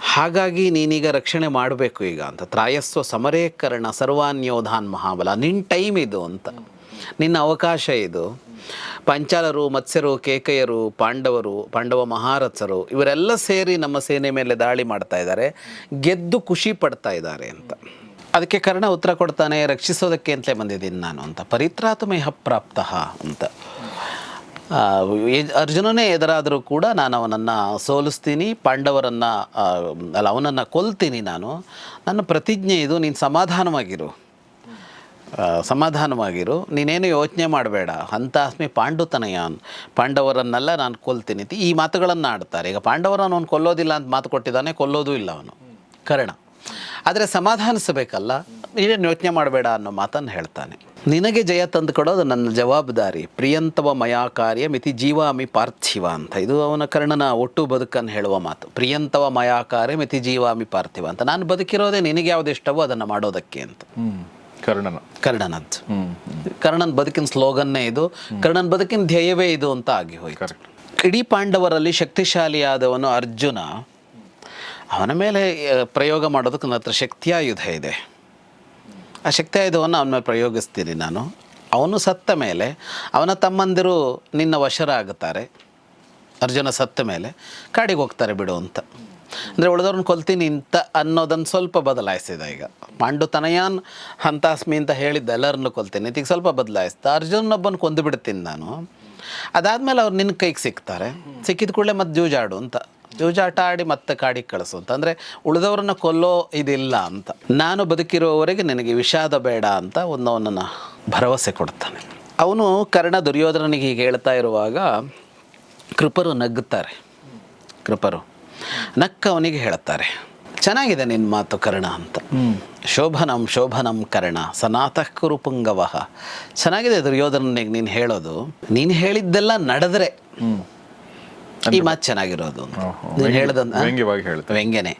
B: ಹಾಗಾಗಿ ನೀನೀಗ ರಕ್ಷಣೆ ಮಾಡಬೇಕು ಈಗ ಅಂತ. ತ್ರಾಯಸ್ವ ಸಮರೇಕರಣ ಸರ್ವಾನ್ಯೋಧಾನ್ ಮಹಾಬಲ. ನಿನ್ನ ಟೈಮ್ ಇದು ಅಂತ. ನಿನ್ನ ಅವಕಾಶ ಇದು. ಪಂಚಾಲರು, ಮತ್ಸ್ಯರು, ಕೇಕಯರು, ಪಾಂಡವರು, ಪಾಂಡವ ಮಹಾರಥರು, ಇವರೆಲ್ಲ ಸೇರಿ ನಮ್ಮ ಸೇನೆ ಮೇಲೆ ದಾಳಿ ಮಾಡ್ತಾ ಇದ್ದಾರೆ. ಗೆದ್ದು ಖುಷಿ ಪಡ್ತಾ ಇದ್ದಾರೆ ಅಂತ. ಅದಕ್ಕೆ ಕರ್ಣ ಉತ್ತರ ಕೊಡ್ತಾನೆ, ರಕ್ಷಿಸೋದಕ್ಕೆ ಅಂತಲೇ ಬಂದಿದ್ದೀನಿ ನಾನು ಅಂತ. ಪರಿತ್ರಾತಮೇಹ ಪ್ರಾಪ್ತ ಅಂತ. ಅರ್ಜುನನೇ ಎದುರಾದರೂ ಕೂಡ ನಾನು ಅವನನ್ನು ಸೋಲಿಸ್ತೀನಿ, ಪಾಂಡವರನ್ನು ಅಲ್ಲ, ಅವನನ್ನು ಕೊಲ್ತೀನಿ ನಾನು. ನನ್ನ ಪ್ರತಿಜ್ಞೆ ಇದು, ನೀನು ಸಮಾಧಾನವಾಗಿರು. ಸಮಾಧಾನವಾಗಿರು. ನೀನೇನು ಯೋಚನೆ ಮಾಡಬೇಡ. ಹಂತಾಸ್ಮಿ ಪಾಂಡುತನಯ ಪಾಂಡವರನ್ನೆಲ್ಲ ನಾನು ಕೊಲ್ತೀನಿ ಈ ಮಾತುಗಳನ್ನು ಆಡ್ತಾರೆ. ಈಗ ಪಾಂಡವರನ್ನು ಅವನು ಕೊಲ್ಲೋದಿಲ್ಲ ಅಂತ ಮಾತು ಕೊಟ್ಟಿದ್ದಾನೆ, ಕೊಲ್ಲೋದೂ ಇಲ್ಲ ಅವನು. ಕರ್ಣ. ಆದರೆ ಸಮಾಧಾನಿಸಬೇಕಲ್ಲ? ನೀನೇನು ಯೋಚನೆ ಮಾಡಬೇಡ ಅನ್ನೋ ಮಾತನ್ನು ಹೇಳ್ತಾನೆ. ನಿನಗೆ ಜಯ ತಂದು ಕೊಡೋದು ನನ್ನ ಜವಾಬ್ದಾರಿ. ಪ್ರಿಯಂತವ ಮಯಾ ಕಾರ್ಯ ಮಿತಿ ಜೀವಾಮಿ ಪಾರ್ಥಿವ ಅಂತ. ಇದು ಅವನ ಕರ್ಣನ ಒಟ್ಟು ಬದುಕನ್ನು ಹೇಳುವ ಮಾತು. ಪ್ರಿಯಂತವ ಮಯಾ ಕಾರ್ಯ ಮಿತಿ ಜೀವಾಮಿ ಪಾರ್ಥಿವ ಅಂತ. ನಾನು ಬದುಕಿರೋದೇ ನಿನಗೆ ಯಾವ್ದು ಇಷ್ಟವೋ ಅದನ್ನು ಮಾಡೋದಕ್ಕೆ ಅಂತ.
A: ಕರ್ಣನ.
B: ಕರ್ಣನದ್ದು. ಕರ್ಣನ ಬದುಕಿನ ಸ್ಲೋಗನ್ನೇ ಇದು. ಕರ್ಣನ್ ಬದುಕಿನ ಧ್ಯೇಯವೇ ಇದು ಅಂತ ಆಗಿ ಹೋಯ್ತು.
A: ಕರೆಕ್ಟ್
B: ಇಡೀ ಪಾಂಡವರಲ್ಲಿ ಶಕ್ತಿಶಾಲಿಯಾದವನು ಅರ್ಜುನ. ಅವನ ಮೇಲೆ ಪ್ರಯೋಗ ಮಾಡೋದಕ್ಕೆ ನನ್ನ ಹತ್ರ ಶಕ್ತಿಯಾಯುಧ ಇದೆ. ಆ ಶಕ್ತಿಯಾಯುಧವನ್ನು ಅವನ ಮೇಲೆ ಪ್ರಯೋಗಿಸ್ತೀನಿ ನಾನು. ಅವನು ಸತ್ತ ಮೇಲೆ, ಅವನ ತಮ್ಮಂದಿರು ನಿನ್ನ ವಶರಾಗುತ್ತಾರೆ. ಅರ್ಜುನ ಸತ್ತ ಮೇಲೆ, ಕಾಡಿಗೆ ಹೋಗ್ತಾರೆ ಬಿಡು ಅಂತ. ಅಂದರೆ ಉಳಿದವ್ರನ್ನ ಕೊಲ್ತೀನಿ ಅಂತ ಅನ್ನೋದನ್ನು ಸ್ವಲ್ಪ ಬದಲಾಯಿಸಿದ ಈಗ. ಪಾಂಡು ತನಯಾನ್ ಹಂತಾಸ್ಮಿ ಅಂತ ಹೇಳಿದ್ದ ಎಲ್ಲರನ್ನು ಕೊಲ್ತೀನಿ ಈಗ ಸ್ವಲ್ಪ ಬದಲಾಯಿಸ್ತಾ ಅರ್ಜುನೊಬ್ಬನ ಕೊಂದು ಬಿಡ್ತೀನಿ ನಾನು. ಅದಾದಮೇಲೆ ಅವ್ರು ನಿನ್ನ ಕೈಗೆ ಸಿಗ್ತಾರೆ. ಸಿಕ್ಕಿದ ಕೂಡಲೇ ಮತ್ತೆ ಜೂಜಾಡು ಅಂತ. ಜೂಜಾಟ ಆಡಿ ಮತ್ತೆ ಕಾಡಿಗೆ ಕಳಿಸು ಅಂತ. ಅಂದರೆ ಉಳಿದವ್ರನ್ನ ಕೊಲ್ಲೋ ಇದಿಲ್ಲ ಅಂತ. ನಾನು ಬದುಕಿರುವವರೆಗೆ ನಿನಗೆ ವಿಷಾದ ಬೇಡ ಅಂತ ಒಂದು ಅವನನ್ನು ಭರವಸೆ ಕೊಡ್ತಾನೆ. ಅವನು ಕರ್ಣ ದುರ್ಯೋಧನನಿಗೆ ಹೀಗೆ ಹೇಳ್ತಾ ಇರುವಾಗ ಕೃಪರು ನಗ್ಗುತ್ತಾರೆ ಕೃಪರು ನಕ್ಕ ಅವನಿಗೆ ಹೇಳ್ತಾರೆ ಚೆನ್ನಾಗಿದೆ ನಿನ್ನ ಮಾತು ಕರ್ಣ ಅಂತ. ಶೋಭನಂ ಶೋಭನಂ ಕರ್ಣ ಸನಾತಃ ಕುರುಪುಂಗವಹ ಚೆನ್ನಾಗಿದೆ ದುರ್ಯೋಧನನಿಗೆ ನೀನು ಹೇಳೋದು. ನೀನು ಹೇಳಿದ್ದೆಲ್ಲ ನಡೆದ್ರೆ. ಈ ಮಾತು ಚೆನ್ನಾಗಿರೋದು ಹೇಳ್ದಂತ? ವ್ಯಂಗ್ಯನೇ.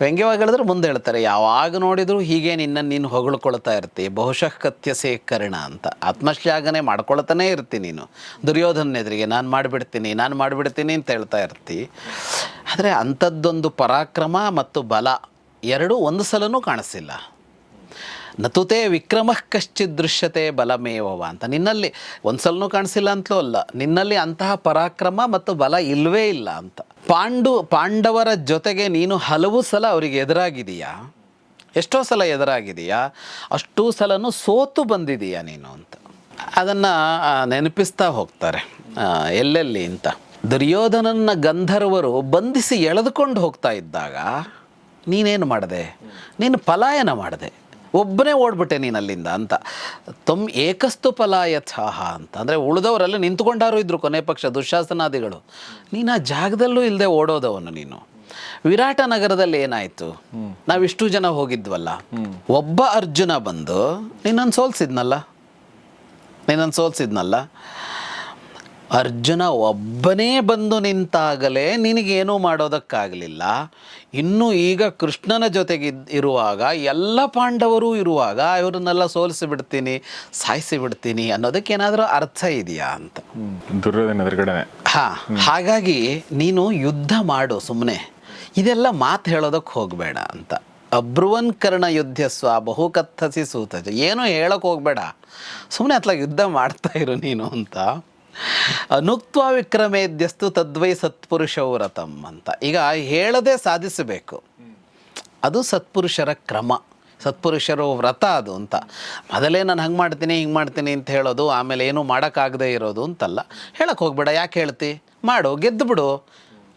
B: ವ್ಯಂಗ್ಯವಾಗಿ ಹೇಳಿದ್ರೆ ಮುಂದೆ ಹೇಳ್ತಾರೆ ಯಾವಾಗ ನೋಡಿದ್ರು ಹೀಗೆ ನಿನ್ನ ನೀನು ಹೊಗಳ್ಕೊಳ್ತಾ ಇರ್ತಿ ಬಹುಶಃ ಕತ್ಯ ಕರ್ಣ ಅಂತ. ಆತ್ಮಶ್ಲಾಘನೆ ಮಾಡ್ಕೊಳ್ತಾನೆ ಇರ್ತಿ ನೀನು. ದುರ್ಯೋಧನ ಎದುರಿಗೆ ನಾನು ಮಾಡಿಬಿಡ್ತೀನಿ ನಾನು ಮಾಡಿಬಿಡ್ತೀನಿ ಅಂತ ಹೇಳ್ತಾ ಇರ್ತಿ. ಆದರೆ ಅಂಥದ್ದೊಂದು ಪರಾಕ್ರಮ ಮತ್ತು ಬಲ ಎರಡೂ ಒಂದು ಸಲನೂ ಕಾಣಿಸಿಲ್ಲ ನತುತೆ ವಿಕ್ರಮ ಕಶ್ಚಿತ್ ದೃಶ್ಯತೆ ಬಲಮೇವವ ಅಂತ. ನಿನ್ನಲ್ಲಿ ಒಂದು ಸಲನೂ ಕಾಣಿಸಿಲ್ಲ ಅಂತಲೂ ಅಲ್ಲ. ನಿನ್ನಲ್ಲಿ ಅಂತಹ ಪರಾಕ್ರಮ ಮತ್ತು ಬಲ ಇಲ್ಲವೇ ಇಲ್ಲ ಅಂತ. ಪಾಂಡು, ಪಾಂಡವರ ಜೊತೆಗೆ ನೀನು ಹಲವು ಸಲ ಅವರಿಗೆ ಎದುರಾಗಿದೆಯಾ ಎಷ್ಟೋ ಸಲ ಎದುರಾಗಿದೆಯಾ ಅಷ್ಟೂ ಸಲನೂ ಸೋತು ಬಂದಿದೆಯಾ ನೀನು ಅಂತ. ಅದನ್ನು ನೆನಪಿಸ್ತಾ ಹೋಗ್ತಾರೆ ಎಲ್ಲೆಲ್ಲಿ ಅಂತ. ದುರ್ಯೋಧನನ ಗಂಧರ್ವರು ಬಂಧಿಸಿ ಎಳೆದುಕೊಂಡು ಹೋಗ್ತಾ ಇದ್ದಾಗ ನೀನೇನು ಮಾಡಿದೆ? ನೀನು ಪಲಾಯನ ಮಾಡಿದೆ. ಒಬ್ಬನೇ ಓಡ್ಬಿಟ್ಟೆ ನೀನು ಅಲ್ಲಿಂದ ಅಂತ. ತಮ್ಮ ಏಕಸ್ತು ಪಲಾಯಥಾಹ ಅಂತ. ಅಂದರೆ ಉಳಿದವರೆಲ್ಲ ನಿಂತ್ಕೊಂಡಾರು ಇದ್ರು ಕೊನೆ ಪಕ್ಷ ದುಶಾಸನಾದಿಗಳು. ನೀನು ಆ ಜಾಗದಲ್ಲೂ ಇಲ್ಲದೆ ಓಡೋದವನು ನೀನು. ವಿರಾಟ ನಗರದಲ್ಲಿ ಏನಾಯಿತು? ನಾವಿಷ್ಟು ಜನ ಹೋಗಿದ್ವಲ್ಲ. ಒಬ್ಬ ಅರ್ಜುನ ಬಂದು ನಿನ್ನನ್ನು ಸೋಲ್ಸಿದ್ನಲ್ಲ? ನಿನ್ನನ್ನು ಸೋಲ್ಸಿದ್ನಲ್ಲ? ಅರ್ಜುನ ಒಬ್ಬನೇ ಬಂದು ನಿಂತಾಗಲೇ ನಿನಗೇನೂ ಮಾಡೋದಕ್ಕಾಗಲಿಲ್ಲ. ಇನ್ನು ಈಗ ಕೃಷ್ಣನ ಜೊತೆಗೆ ಇರುವಾಗ ಎಲ್ಲ ಪಾಂಡವರು ಇರುವಾಗ ಇವರನ್ನೆಲ್ಲ ಸೋಲಿಸಿ ಬಿಡ್ತೀನಿ ಸಾಯಿಸಿ ಬಿಡ್ತೀನಿ ಅನ್ನೋದಕ್ಕೇನಾದರೂ ಅರ್ಥ ಇದೆಯಾ ಅಂತ.
A: ದುರ್ಯೋಧನ ಹಾಂ
B: ಹಾ ಹಾಗಾಗಿ ನೀನು ಯುದ್ಧ ಮಾಡು ಸುಮ್ಮನೆ ಇದೆಲ್ಲ ಮಾತು ಹೇಳೋದಕ್ಕೆ ಹೋಗಬೇಡ ಅಂತ. ಅಬ್ರುವನ್ ಕರ್ಣ ಯುದ್ಧಸ್ವ ಬಹು ಕತ್ತಸಿ ಸೂತಜ ಏನೂ ಹೇಳೋಕೆ ಹೋಗಬೇಡ. ಸುಮ್ಮನೆ ಅತ್ಲಾಗ ಯುದ್ಧ ಮಾಡ್ತಾ ಇರು ನೀನು ಅಂತ. ಅನುಕ್ತ ವಿಕ್ರಮೇದ್ಯಸ್ತು ತದ್ವೈ ಸತ್ಪುರುಷೌರತಂ ಅಂತ. ಈಗ ಹೇಳದೆ ಸಾಧಿಸಬೇಕು. ಅದು ಸತ್ಪುರುಷರ ಕ್ರಮ. ಸತ್ಪುರುಷರು ವ್ರತ ಅದು ಅಂತ. ಮೊದಲೇ ನಾನು ಹಂಗೆ ಮಾಡ್ತೀನಿ, ಹಿಂಗೆ ಮಾಡ್ತೀನಿ ಅಂತ ಹೇಳೋದು, ಆಮೇಲೆ ಏನೂ ಮಾಡೋಕ್ಕಾಗದೇ ಇರೋದು ಅಂತಲ್ಲ. ಹೇಳಕ್ಕೆ ಹೋಗ್ಬೇಡ, ಯಾಕೆ ಹೇಳ್ತಿ? ಮಾಡು, ಗೆದ್ದು ಬಿಡು.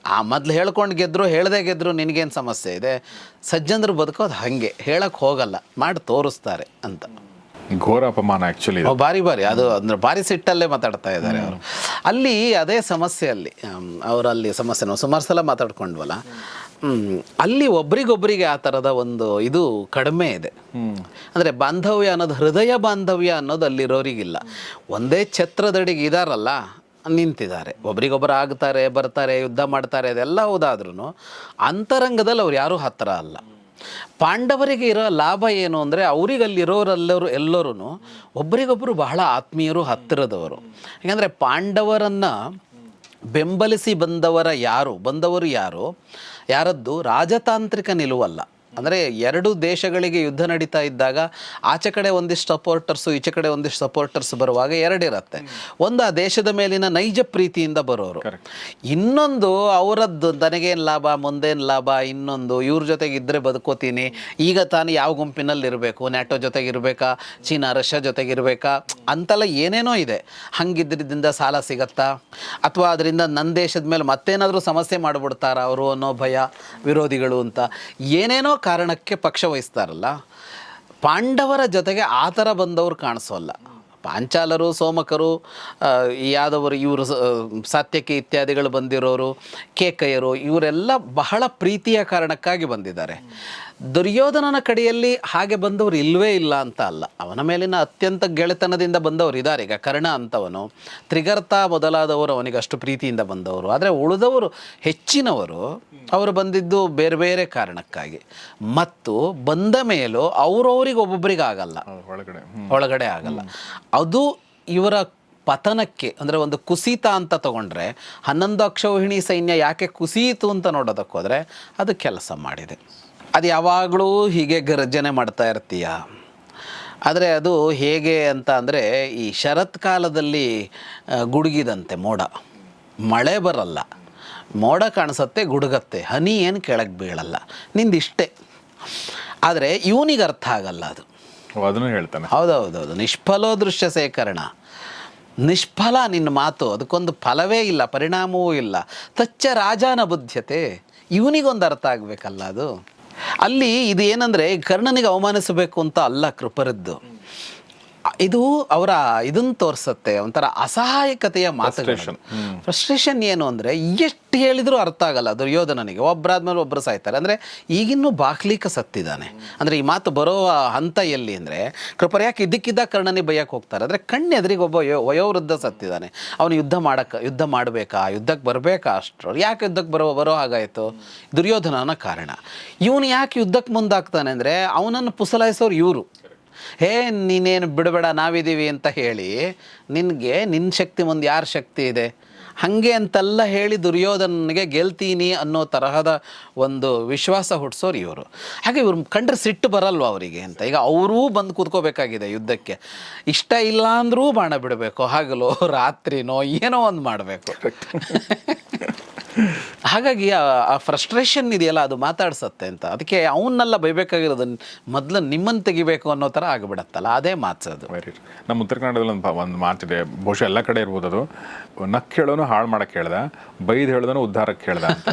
B: ಆ ಮೊದಲು ಹೇಳ್ಕೊಂಡು ಗೆದ್ದರು ಹೇಳದೆ ಗೆದ್ದರು ನಿನಗೇನು ಸಮಸ್ಯೆ ಇದೆ? ಸಜ್ಜನರು ಬದುಕೋದು ಹಾಗೆ. ಹೇಳಕ್ಕೆ ಹೋಗಲ್ಲ. ಮಾಡಿ ತೋರಿಸ್ತಾರೆ ಅಂತ.
A: ಘೋರ ಅಪಮಾನ ಆ್ಯಕ್ಚುಲಿ
B: ಭಾರಿ ಭಾರಿ. ಬಾರಿ ಅದು ಅಂದ್ರೆ ಭಾರಿ ಸಿಟ್ಟಲ್ಲೇ ಮಾತಾಡ್ತಾ ಇದ್ದಾರೆ ಅವರು. ಅಲ್ಲಿ ಅದೇ ಸಮಸ್ಯೆ ಅಲ್ಲಿ ಅವರಲ್ಲಿ ಸಮಸ್ಯೆ ನಾವು ಸುಮಾರು ಸಲ ಮಾತಾಡ್ಕೊಂಡ್ವಲ್ಲ ಅಲ್ಲಿ ಒಬ್ರಿಗೊಬ್ಬರಿಗೆ ಆ ಥರದ ಒಂದು ಇದು ಕಡಿಮೆ ಇದೆ. ಅಂದರೆ ಬಾಂಧವ್ಯ ಅನ್ನೋದು ಹೃದಯ ಬಾಂಧವ್ಯ ಅನ್ನೋದು ಅಲ್ಲಿರೋರಿಗಿಲ್ಲ. ಒಂದೇ ಛತ್ರದಡಿಗೆ ಇದಾರಲ್ಲ ನಿಂತಿದ್ದಾರೆ. ಒಬ್ರಿಗೊಬ್ಬರು ಆಗ್ತಾರೆ ಬರ್ತಾರೆ ಯುದ್ಧ ಮಾಡ್ತಾರೆ ಅದೆಲ್ಲ ಹೌದಾದ್ರೂ ಅಂತರಂಗದಲ್ಲಿ ಅವ್ರು ಯಾರೂ ಹತ್ತಿರ ಅಲ್ಲ. ಪಾಂಡವರಿಗೆ ಇರೋ ಲಾಭ ಏನು ಅಂದರೆ ಅವ್ರಿಗೆ ಅಲ್ಲಿರೋರೆಲ್ಲರೂ ಎಲ್ಲರೂ ಒಬ್ಬರಿಗೊಬ್ಬರು ಬಹಳ ಆತ್ಮೀಯರು ಹತ್ತಿರದವರು. ಯಾಕಂದರೆ ಪಾಂಡವರನ್ನು ಬೆಂಬಲಿಸಿ ಬಂದವರ ಯಾರು? ಬಂದವರು ಯಾರು? ಯಾರದ್ದು? ರಾಜತಾಂತ್ರಿಕ ನಿಲುವಲ್ಲ. ಅಂದರೆ ಎರಡು ದೇಶಗಳಿಗೆ ಯುದ್ಧ ನಡೀತಾ ಇದ್ದಾಗ ಆಚೆ ಕಡೆ ಒಂದಿಷ್ಟು ಸಪೋರ್ಟರ್ಸು ಈಚೆ ಕಡೆ ಒಂದಿಷ್ಟು ಸಪೋರ್ಟರ್ಸ್ ಬರುವಾಗ ಎರಡಿರುತ್ತೆ. ಒಂದು ಆ ದೇಶದ ಮೇಲಿನ ನೈಜ ಪ್ರೀತಿಯಿಂದ ಬರೋರು. ಇನ್ನೊಂದು ಅವರದ್ದು ನನಗೇನು ಲಾಭ ಮುಂದೇನು ಲಾಭ ಇನ್ನೊಂದು ಇವ್ರ ಜೊತೆಗೆ ಇದ್ದರೆ ಬದುಕೋತೀನಿ ಈಗ ತಾನು ಯಾವ ಗುಂಪಿನಲ್ಲಿ ಇರಬೇಕು ನ್ಯಾಟೋ ಜೊತೆಗಿರಬೇಕಾ? ಚೀನಾ ರಷ್ಯಾ ಜೊತೆಗೆ ಇರಬೇಕಾ ಅಂತೆಲ್ಲ ಏನೇನೋ ಇದೆ. ಹಂಗಿದ್ರಿಂದ ಸಾಲ ಸಿಗತ್ತಾ? ಅಥವಾ ಅದರಿಂದ ನನ್ನ ದೇಶದ ಮೇಲೆ ಮತ್ತೇನಾದರೂ ಸಮಸ್ಯೆ ಮಾಡಿಬಿಡ್ತಾರ? ಅವರು ಅನ್ನೋ ಭಯ ವಿರೋಧಿಗಳು ಅಂತ. ಏನೇನೋ ಕಾರಣಕ್ಕೆ ಪಕ್ಷ ವಹಿಸ್ತಾರಲ್ಲ. ಪಾಂಡವರ ಜೊತೆಗೆ ಆ ಥರ ಬಂದವರು ಕಾಣಿಸೋಲ್ಲ. ಪಾಂಚಾಲರು, ಸೋಮಕರು ಯಾದವರು, ಇವರು ಸಾತ್ಯಕಿ ಇತ್ಯಾದಿಗಳು ಬಂದಿರೋರು, ಕೇಕಯ್ಯರು, ಇವರೆಲ್ಲ ಬಹಳ ಪ್ರೀತಿಯ ಕಾರಣಕ್ಕಾಗಿ ಬಂದಿದ್ದಾರೆ. ದುರ್ಯೋಧನನ ಕಡೆಯಲ್ಲಿ ಹಾಗೆ ಬಂದವರು ಇಲ್ಲವೇ ಇಲ್ಲ ಅಂತ ಅಲ್ಲ. ಅವನ ಮೇಲಿನ ಅತ್ಯಂತ ಗೆಳೆತನದಿಂದ ಬಂದವರು ಇದ್ದಾರೆ ಈಗ ಕರ್ಣ ಅಂತವನು ತ್ರಿಗರ್ತ ಮೊದಲಾದವರು ಅವನಿಗೆ ಅಷ್ಟು ಪ್ರೀತಿಯಿಂದ ಬಂದವರು. ಆದರೆ ಉಳಿದವರು ಹೆಚ್ಚಿನವರು ಅವರು ಬಂದಿದ್ದು ಬೇರೆ ಬೇರೆ ಕಾರಣಕ್ಕಾಗಿ. ಮತ್ತು ಬಂದ ಮೇಲೂ ಅವ್ರವ್ರಿಗೆ ಒಬ್ಬೊಬ್ಬರಿಗೆ ಆಗಲ್ಲ.
A: ಒಳಗಡೆ.
B: ಒಳಗಡೆ ಆಗಲ್ಲ. ಅದು ಇವರ ಪತನಕ್ಕೆ ಅಂದರೆ ಒಂದು ಕುಸಿತ ಅಂತ ತಗೊಂಡ್ರೆ ಹನ್ನೊಂದು ಅಕ್ಷೋಹಿಣಿ ಸೈನ್ಯ ಯಾಕೆ ಕುಸಿಯಿತು ಅಂತ ನೋಡೋದಕ್ಕೋದ್ರೆ ಅದು ಕೆಲಸ ಮಾಡಿದೆ. ಅದು ಯಾವಾಗಲೂ ಹೀಗೆ ಗರ್ಜನೆ ಮಾಡ್ತಾ ಇರ್ತೀಯ? ಆದರೆ ಅದು ಹೇಗೆ ಅಂತ ಅಂದರೆ ಈ ಶರತ್ಕಾಲದಲ್ಲಿ ಗುಡುಗಿದಂತೆ ಮೋಡ. ಮಳೆ ಬರಲ್ಲ. ಮೋಡ ಕಾಣಿಸತ್ತೆ ಗುಡುಗತ್ತೆ. ಹನಿ ಏನು ಕೆಳಗೆ ಬೀಳಲ್ಲ. ನಿಂದಿಷ್ಟೇ. ಆದರೆ ಇವನಿಗೆ ಅರ್ಥ ಆಗಲ್ಲ ಅದು.
A: ಅದನ್ನು ಹೇಳ್ತಾನೆ.
B: ಹೌದೌದೌದು. ನಿಷ್ಫಲೋ ದೃಶ್ಯ ಸೇಕರಣ. ನಿಷ್ಫಲ ನಿನ್ನ ಮಾತು ಅದಕ್ಕೊಂದು ಫಲವೇ ಇಲ್ಲ ಪರಿಣಾಮವೂ ಇಲ್ಲ. ತಚ್ಚ ರಾಜಾನ ಬುದ್ಧತೆ ಇವನಿಗೊಂದು ಅರ್ಥ ಆಗಬೇಕಲ್ಲ ಅದು? ಅಲ್ಲಿ ಇದು ಏನಂದರೆ ಕರ್ಣನಿಗೆ ಅವಮಾನಿಸಬೇಕು ಅಂತ ಅಲ್ಲ ಕೃಪರದ್ದು. ಇದು ಅವರ ಇದನ್ನು ತೋರಿಸುತ್ತೆ ಒಂಥರ ಅಸಹಾಯಕತೆಯ ಮಾತುಗಳು ಫ್ರಸ್ಟ್ರೇಷನ್ ಏನು ಅಂದರೆ ಎಷ್ಟು ಹೇಳಿದರೂ ಅರ್ಥ ಆಗಲ್ಲ ದುರ್ಯೋಧನನಿಗೆ. ಒಬ್ಬರಾದ್ಮೇಲೆ ಒಬ್ಬರು ಸಾಯ್ತಾರೆ. ಅಂದರೆ ಈಗಿನ್ನೂ ಬಾಕ್ಲಿಕ ಸತ್ತಿದ್ದಾನೆ. ಅಂದರೆ ಈ ಮಾತು ಬರೋ ಹಂತ ಎಲ್ಲಿ ಅಂದರೆ ಕೃಪರ್ ಯಾಕೆ ಇದ್ದಕ್ಕಿದ್ದ ಕರ್ಣನಿಗೆ ಬೈಯಕ್ಕೆ ಹೋಗ್ತಾರೆ. ಅಂದರೆ ಕಣ್ಣೆದರಿಗೆ ಒಬ್ಬ ವಯೋ ವಯೋವೃದ್ಧ ಸತ್ತಿದ್ದಾನೆ. ಅವನು ಯುದ್ಧ ಮಾಡಕ್ಕೆ ಯುದ್ಧ ಮಾಡಬೇಕಾ? ಯುದ್ಧಕ್ಕೆ ಬರಬೇಕಾ ಅಷ್ಟರು? ಯಾಕೆ ಯುದ್ಧಕ್ಕೆ ಬರೋ ಬರೋ ಹಾಗಾಯಿತು? ದುರ್ಯೋಧನನ ಕಾರಣ. ಇವನು ಯಾಕೆ ಯುದ್ಧಕ್ಕೆ ಮುಂದಾಗ್ತಾನೆ ಅಂದರೆ ಅವನನ್ನು ಪುಸಲಾಯಿಸೋರು ಇವರು. ಹೇ ನೀನೇನು ಬಿಡಬೇಡ ನಾವಿದ್ದೀವಿ ಅಂತ ಹೇಳಿ ನಿನಗೆ ನಿನ್ನ ಶಕ್ತಿ ಮುಂದೆ ಯಾರ ಶಕ್ತಿ ಇದೆ? ಹಾಗೆ ಅಂತೆಲ್ಲ ಹೇಳಿ ದುರ್ಯೋಧನನಿಗೆ ಗೆಲ್ತೀನಿ ಅನ್ನೋ ತರಹದ ಒಂದು ವಿಶ್ವಾಸ ಹುಟ್ಟಿಸೋರು ಇವರು. ಹಾಗೆ ಇವ್ರು ಕಂಡ್ರೆ ಸಿಟ್ಟು ಬರಲ್ವ ಅವರಿಗೆ ಅಂತ. ಈಗ ಅವರೂ ಬಂದು ಕೂತ್ಕೋಬೇಕಾಗಿದೆ ಯುದ್ಧಕ್ಕೆ. ಇಷ್ಟ ಇಲ್ಲ ಅಂದರೂ ಬಾಣ ಬಿಡಬೇಕು. ಹಾಗಲೋ ರಾತ್ರಿನೋ ಏನೋ ಒಂದು ಮಾಡಬೇಕು. <laughs> ಹಾಗಾಗಿ ಆ- ಫ್ರಸ್ಟ್ರೇಷನ್ ಇದೆಯಲ್ಲ ಅದು ಮಾತಾಡ್ಸತ್ತೆ ಅಂತ. ಅದಕ್ಕೆ ಅವನ್ನೆಲ್ಲ ಬೈಬೇಕಾಗಿರೋದು ಮೊದಲು ನಿಮ್ಮನ್ನು ತೆಗಿಬೇಕು ಅನ್ನೋ ಥರ ಆಗಿಬಿಡತ್ತಲ್ಲ. ಅದೇ ಮಾತು
A: ವೆರಿ ನಮ್ಮ ಉತ್ತರ ಕನ್ನಡದಲ್ಲಿ ಒಂದು ಒಂದು ಮಾತಿದೆ. ಬಹುಶಃ ಎಲ್ಲ ಕಡೆ ಇರ್ಬೋದು ಅದು. ನಕ್ ಹೇಳೋನು ಹಾಳು ಮಾಡಕ್ಕೆ ಹೇಳ್ದ ಬೈದು ಹೇಳ್ದನು ಉದ್ಧಾರಕ್ಕೆ ಹೇಳ್ದ ಅಂತ.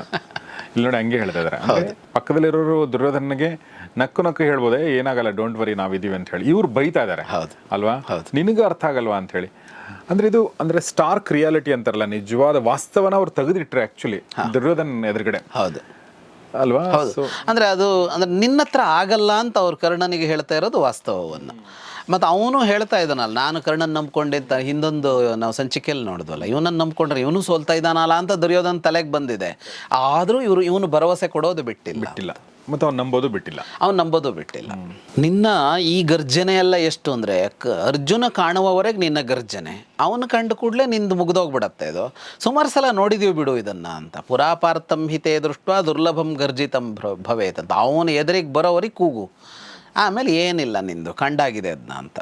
A: ಇಲ್ಲಿ ನೋಡಿ ಹಂಗೆ ಹೇಳ್ತಾ ಇದಾರೆ. ಅಂದ್ರೆ ಪಕ್ಕದಲ್ಲಿರೋರು ದುರ್ಯೋಧನನಿಗೆ ನಕ್ಕು ನಕ್ಕು ಹೇಳ್ಬೋದೇ ಏನಾಗಲ್ಲ ಡೋಂಟ್ ವರಿ ನಾವಿದೀವಿ ಅಂತ ಹೇಳಿ. ಇವ್ರು ಬೈತಾ ಇದ್ದಾರೆ
B: ಹೌದು.
A: ಅಲ್ವಾ? ನಿನಗೂ ಅರ್ಥ ಆಗಲ್ವಾ ಅಂತ ಹೇಳಿ. ಅಂದ್ರೆ ಇದು ಅಂದ್ರೆ ಸ್ಟಾರ್ಕ್ ರಿಯಾಲಿಟಿ ಅಂತಾರಲ್ಲ ನಿಜವಾದ ವಾಸ್ತವನ ಅವ್ರು ತೆಗೆದಿಟ್ರೆ ಆಕ್ಚುಲಿ ದುರ್ಯೋಧನ ಎದುರುಗಡೆ.
B: ಹೌದು.
A: ಅಲ್ವಾ?
B: ಅಂದರೆ ಅದು ಅಂದ್ರೆ ನಿನ್ನತ್ರ ಆಗಲ್ಲ ಅಂತ ಅವ್ರು ಕರ್ಣನಿಗೆ ಹೇಳ್ತಾ ಇರೋದು ವಾಸ್ತವವನ್ನು. ಮತ್ತು ಅವನು ಹೇಳ್ತಾ ಇದ್ದಾನಲ್ಲ ನಾನು ಕರ್ಣನ್ ನಂಬ್ಕೊಂಡಿದ್ದ ಹಿಂದೊಂದು ನಾವು ಸಂಚಿಕೆಯಲ್ಲಿ ನೋಡಿದ್ವಲ್ಲ ಇವನನ್ನು ನಂಬ್ಕೊಂಡ್ರೆ ಇವನು ಸೋಲ್ತಾ ಇದ್ದಾನಲ್ಲ ಅಂತ ದುರ್ಯೋಧನ ತಲೆಗೆ ಬಂದಿದೆ. ಆದರೂ ಇವರು ಇವನು ಭರವಸೆ ಕೊಡೋದು ಬಿಟ್ಟಿಲ್ಲ.
A: ಬಿಟ್ಟಿಲ್ಲ. ಮತ್ತೆ ಅವ್ನು ನಂಬೋದು ಬಿಟ್ಟಿಲ್ಲ.
B: ಅವ್ನು ನಂಬೋದು ಬಿಟ್ಟಿಲ್ಲ. ನಿನ್ನ ಈ ಗರ್ಜನೆ ಎಲ್ಲ ಎಷ್ಟು ಅಂದರೆ ಅರ್ಜುನ ಕಾಣುವವರೆಗೆ ನಿನ್ನ ಗರ್ಜನೆ. ಅವನು ಕಂಡು ಕೂಡಲೇ ನಿಂದು ಮುಗ್ದೋಗ್ಬಿಡತ್ತೆ ಇದು. ಸುಮಾರು ಸಲ ನೋಡಿದೀವಿ ಬಿಡು ಇದನ್ನು ಅಂತ. ಪುರಾಪಾರ್ಥಂ ಹಿತೆ ದೃಷ್ಟ ದುರ್ಲಭಂ ಗರ್ಜಿತಂ ಭವೇತ ಭವೇತ್ ಅಂತ. ಅವನು ಎದುರಿಗೆ ಬರೋವರಿಗೆ ಕೂಗು. ಆಮೇಲೆ ಏನಿಲ್ಲ ನಿಂದು, ಕಂಡಾಗಿದೆ ಅದನ್ನ ಅಂತ.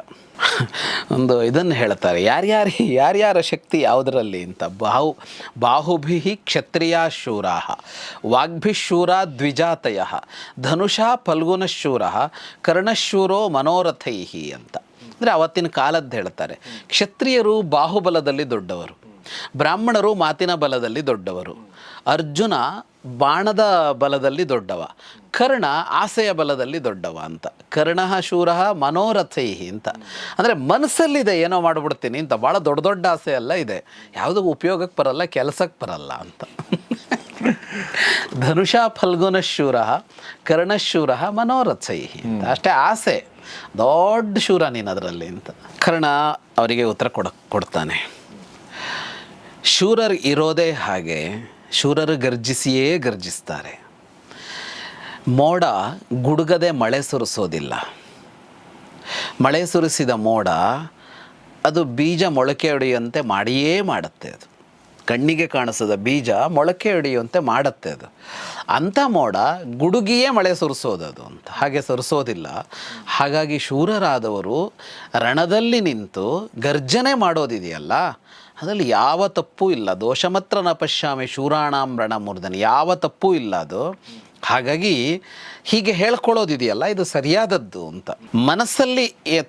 B: ಒಂದು ಇದನ್ನು ಹೇಳ್ತಾರೆ, ಯಾರ್ಯಾರ ಯಾರ್ಯಾರ ಶಕ್ತಿ ಯಾವುದರಲ್ಲಿ ಅಂತ. ಬಾಹು, ಬಾಹುಭಿ ಕ್ಷತ್ರಿಯ ಶೂರಾ, ವಾಗ್ಭಿಶೂರ ದ್ವಿಜಾತಯ, ಧನುಷಾ ಫಲ್ಗುನಶೂರ, ಕರ್ಣಶೂರೋ ಮನೋರಥೈಹಿ ಅಂತ. ಅಂದರೆ ಅವತ್ತಿನ ಕಾಲದ್ದು ಹೇಳ್ತಾರೆ, ಕ್ಷತ್ರಿಯರು ಬಾಹುಬಲದಲ್ಲಿ ದೊಡ್ಡವರು, ಬ್ರಾಹ್ಮಣರು ಮಾತಿನ ಬಲದಲ್ಲಿ ದೊಡ್ಡವರು. ಅರ್ಜುನ ಬಾಣದ ಬಲದಲ್ಲಿ ದೊಡ್ಡವ, ಕರ್ಣ ಆಸೆಯ ಬಲದಲ್ಲಿ ದೊಡ್ಡವ ಅಂತ. ಕರ್ಣ ಶೂರ ಮನೋರಥೈಹಿ ಅಂತ. ಅಂದರೆ ಮನಸ್ಸಲ್ಲಿದೆ, ಏನೋ ಮಾಡಿಬಿಡ್ತೀನಿ ಅಂತ. ಭಾಳ ದೊಡ್ಡ ದೊಡ್ಡ ಆಸೆ ಎಲ್ಲ ಇದೆ. ಯಾವುದೂ ಉಪಯೋಗಕ್ಕೆ ಬರಲ್ಲ, ಕೆಲಸಕ್ಕೆ ಬರಲ್ಲ ಅಂತ. <laughs> ಧನುಷ ಫಲ್ಗುನ ಶೂರ ಕರ್ಣಶೂರ ಮನೋರಥೈ ಅಂತ. ಅಷ್ಟೇ ಆಸೆ. ದೊಡ್ಡ ಶೂರ ನೀನು ಅದರಲ್ಲಿ ಅಂತ. ಕರ್ಣ ಅವರಿಗೆ ಉತ್ತರ ಕೊಡ, ಕೊಡ್ತಾನೆ. ಶೂರರ್ ಇರೋದೇ ಹಾಗೆ ಶೂರರು ಗರ್ಜಿಸಿಯೇ ಗರ್ಜಿಸ್ತಾರೆ. ಮೋಡ ಗುಡುಗದೆ ಮಳೆ ಸುರಿಸೋದಿಲ್ಲ. ಮಳೆ ಸುರಿಸಿದ ಮೋಡ ಅದು ಬೀಜ ಮೊಳಕೆ ಹೊಡೆಯುವಂತೆ ಮಾಡಿಯೇ ಮಾಡುತ್ತೆ ಅದು. ಕಣ್ಣಿಗೆ ಕಾಣಿಸದ ಬೀಜ ಮೊಳಕೆ ಹೊಡೆಯುವಂತೆ ಮಾಡುತ್ತೆ ಅದು. ಅಂಥ ಮೋಡ ಗುಡುಗಿಯೇ ಮಳೆ ಸುರಿಸೋದು ಅದು ಅಂತ. ಹಾಗೆ ಸುರಿಸೋದಿಲ್ಲ. ಹಾಗಾಗಿ ಶೂರರಾದವರು ರಣದಲ್ಲಿ ನಿಂತು ಗರ್ಜನೆ ಮಾಡೋದಿದೆಯಲ್ಲ ಅದರಲ್ಲಿ ಯಾವ ತಪ್ಪು ಇಲ್ಲ. ದೋಷಮತ್ರ ನ ಪಶ್ಯಾಮಿ ಶೂರಾಣಾಂ ರಣಮೂರ್ಧನಿ. ಯಾವ ತಪ್ಪು ಇಲ್ಲ ಅದು. ಹಾಗಾಗಿ ಹೀಗೆ ಹೇಳ್ಕೊಳ್ಳೋದಿದೆಯಲ್ಲ, ಇದು ಸರಿಯಾದದ್ದು ಅಂತ. ಮನಸ್ಸಲ್ಲಿ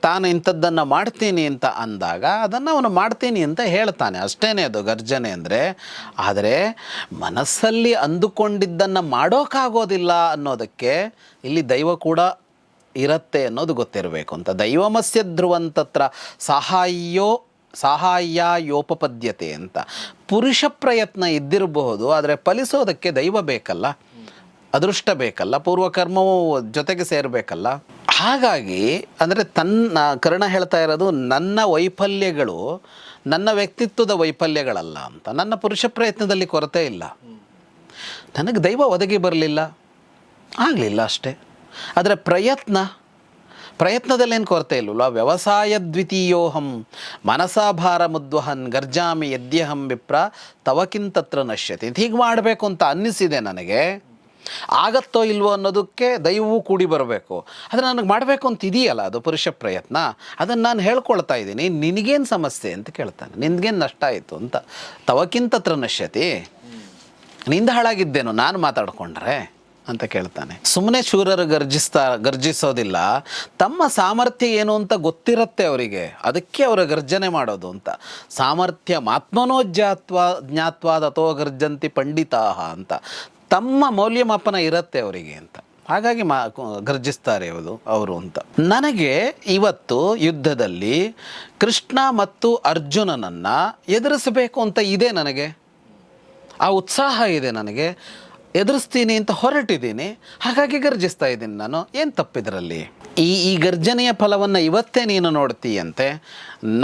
B: ತಾನು ಇಂಥದ್ದನ್ನು ಮಾಡ್ತೀನಿ ಅಂತ ಅಂದಾಗ ಅದನ್ನು ಅವನು ಮಾಡ್ತೀನಿ ಅಂತ ಹೇಳ್ತಾನೆ. ಅಷ್ಟೇ ಅದು ಗರ್ಜನೆ ಅಂದರೆ. ಆದರೆ ಮನಸ್ಸಲ್ಲಿ ಅಂದುಕೊಂಡಿದ್ದನ್ನು ಮಾಡೋಕ್ಕಾಗೋದಿಲ್ಲ ಅನ್ನೋದಕ್ಕೆ ಇಲ್ಲಿ ದೈವ ಕೂಡ ಇರತ್ತೆ ಅನ್ನೋದು ಗೊತ್ತಿರಬೇಕು ಅಂತ. ದೈವಮಸ್ಯ ಧ್ರುವಂತತ್ರ ಸಹಾಯೋ ಸಹಾಯೋಪಪದ್ಯತೆ ಅಂತ. ಪುರುಷ ಪ್ರಯತ್ನ ಇದ್ದಿರಬಹುದು, ಆದರೆ ಫಲಿಸೋದಕ್ಕೆ ದೈವ ಬೇಕಲ್ಲ, ಅದೃಷ್ಟ ಬೇಕಲ್ಲ ಪೂರ್ವಕರ್ಮವು ಜೊತೆಗೆ ಸೇರಬೇಕಲ್ಲ. ಹಾಗಾಗಿ, ಅಂದರೆ ತನ್ನ, ಕರ್ಣ ಹೇಳ್ತಾ ಇರೋದು ನನ್ನ ವೈಫಲ್ಯಗಳು, ನನ್ನ ವ್ಯಕ್ತಿತ್ವದ ವೈಫಲ್ಯಗಳಲ್ಲ ಅಂತ. ನನ್ನ ಪುರುಷ ಪ್ರಯತ್ನದಲ್ಲಿ ಕೊರತೆ ಇಲ್ಲ. ನನಗೆ ದೈವ ಒದಗಿ ಬರಲಿಲ್ಲ. ಆಗಲಿಲ್ಲ ಅಷ್ಟೇ. ಆದರೆ ಪ್ರಯತ್ನ ಪ್ರಯತ್ನದಲ್ಲೇನು ಕೊರತೆ ಇಲ್ಲ? ವ್ಯವಸಾಯ ದ್ವಿತೀಯೋಹಂ ಮನಸಾಭಾರ ಮುದ್ವಹನ್, ಗರ್ಜಾಮಿ ಯದ್ಯಹಂ ವಿಪ್ರ, ತವಕಿಂತತ್ರ ನಶ್ಯತಿ. ಹೀಗೆ ಮಾಡಬೇಕು ಅಂತ ಅನ್ನಿಸಿದೆ ನನಗೆ. ಆಗತ್ತೋ ಇಲ್ವೋ ಅನ್ನೋದಕ್ಕೆ ದೈವವೂ ಕೂಡಿ ಬರಬೇಕು. ಆದರೆ ನನಗೆ ಮಾಡಬೇಕು ಅಂತ ಇದೆಯಲ್ಲ ಅದು ಪುರುಷ ಪ್ರಯತ್ನ? ಅದನ್ನು ನಾನು ಹೇಳ್ಕೊಳ್ತಾ ಇದ್ದೀನಿ, ನಿನಗೇನು ಸಮಸ್ಯೆ ಅಂತ ಕೇಳ್ತಾನೆ. ನಿನಗೇನು ನಷ್ಟ ಆಯಿತು ಅಂತ. ತವಕಿಂತತ್ರ ನಶ್ಯತಿ. ನಿಂದ ಹಾಳಾಗಿದ್ದೇನು? ನಾನು ಮಾತಾಡ್ಕೊಂಡ್ರೆ? ಅಂತ ಕೇಳ್ತಾನೆ. ಸುಮ್ಮನೆ ಶೂರರು ಗರ್ಜಿಸ್ತಾ, ಗರ್ಜಿಸೋದಿಲ್ಲ. ತಮ್ಮ ಸಾಮರ್ಥ್ಯ ಏನು ಅಂತ ಗೊತ್ತಿರುತ್ತೆ ಅವರಿಗೆ. ಅದಕ್ಕೆ ಅವರ ಗರ್ಜನೆ ಮಾಡೋದು ಅಂತ. ಸಾಮರ್ಥ್ಯ ಮಾತ್ಮನೋಜ್ಞಾತ್ವ ಜ್ಞಾತ್ವಾದ ಅಥವಾ ಗರ್ಜಂತಿ ಪಂಡಿತಾಹ ಅಂತ. ತಮ್ಮ ಮೌಲ್ಯಮಾಪನ ಇರುತ್ತೆ ಅವರಿಗೆ ಅಂತ. ಹಾಗಾಗಿ ಮಾ, ಗರ್ಜಿಸ್ತಾರೆ ಅವರು ಅವರು ಅಂತ. ನನಗೆ ಇವತ್ತು ಯುದ್ಧದಲ್ಲಿ ಕೃಷ್ಣ ಮತ್ತು ಅರ್ಜುನನನ್ನು ಎದುರಿಸಬೇಕು ಅಂತ ಇದೆ ನನಗೆ. ಆ ಉತ್ಸಾಹ ಇದೆ ನನಗೆ. ಎದುರಿಸ್ತೀನಿ ಅಂತ ಹೊರಟಿದ್ದೀನಿ, ಹಾಗಾಗಿ ಗರ್ಜಿಸ್ತಾ ಇದ್ದೀನಿ ನಾನು. ಏನು ತಪ್ಪಿದ್ರಲ್ಲಿ? ಈ ಈ ಗರ್ಜನೆಯ ಫಲವನ್ನು ಇವತ್ತೇ ನೀನು ನೋಡ್ತೀಯಂತೆ.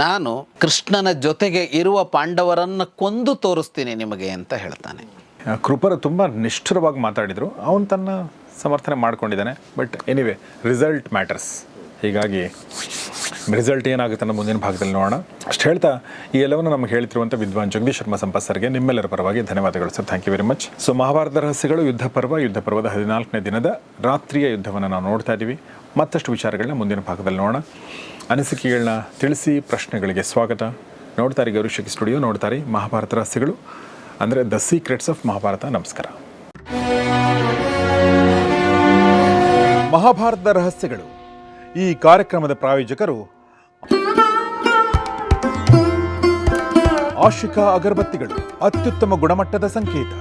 B: ನಾನು ಕೃಷ್ಣನ ಜೊತೆಗೆ ಇರುವ ಪಾಂಡವರನ್ನು ಕೊಂದು ತೋರಿಸ್ತೀನಿ ನಿಮಗೆ ಅಂತ ಹೇಳ್ತಾನೆ.
A: ಕೃಪರು ತುಂಬ ನಿಷ್ಠುರವಾಗಿ ಮಾತಾಡಿದರು. ಅವನು ತನ್ನ ಸಮರ್ಥನೆ ಮಾಡ್ಕೊಂಡಿದ್ದಾನೆ. ಬಟ್ ಎನಿವೆ ರಿಸಲ್ಟ್ ಮ್ಯಾಟರ್ಸ್ ಹೀಗಾಗಿ ರಿಸಲ್ಟ್ ಏನಾಗುತ್ತೆ ಅನ್ನೋ ಮುಂದಿನ ಭಾಗದಲ್ಲಿ ನೋಡೋಣ. ಅಷ್ಟು ಹೇಳ್ತಾ, ಈ ಎಲ್ಲವನ್ನು ನಮಗೆ ಹೇಳ್ತಿರುವಂಥ ವಿದ್ವಾನ್ ಜಗದೀಶ್ ಶರ್ಮಾ ಸಂಪತ್ ಸರ್ಗೆ ನಿಮ್ಮೆಲ್ಲರ ಪರವಾಗಿ ಧನ್ಯವಾದಗಳು sir. Thank you very much so Mahabharata ರಹಸ್ಯಗಳು, ಯುದ್ಧ ಪರ್ವ, ಯುದ್ಧ ಪರ್ವದ ಹದಿನಾಲ್ಕನೇ ದಿನದ ರಾತ್ರಿಯ ಯುದ್ಧವನ್ನು ನಾವು ನೋಡ್ತಾ ಇದ್ದೀವಿ ಮತ್ತಷ್ಟು ವಿಚಾರಗಳನ್ನ ಮುಂದಿನ ಭಾಗದಲ್ಲಿ ನೋಡೋಣ. ಅನಿಸಿಕೆಗಳನ್ನ ತಿಳಿಸಿ, ಪ್ರಶ್ನೆಗಳಿಗೆ ಸ್ವಾಗತ. ನೋಡ್ತಾರೆ ಗೌರಿಶಕ್ತಿ ಸ್ಟುಡಿಯೋ ನೋಡ್ತಾರೆ ಮಹಾಭಾರತ ರಹಸ್ಯಗಳು. ಅಂದರೆ ದ ಸೀಕ್ರೆಟ್ಸ್ ಆಫ್ ಮಹಾಭಾರತ ನಮಸ್ಕಾರ. ಮಹಾಭಾರತದ ರಹಸ್ಯಗಳು. ಈ ಕಾರ್ಯಕ್ರಮದ ಪ್ರಾಯೋಜಕರು ಆಶಿಕಾ ಅಗರಬತ್ತಿಗಳು ಅತ್ಯುತ್ತಮ ಗುಣಮಟ್ಟದ ಸಂಕೇತ.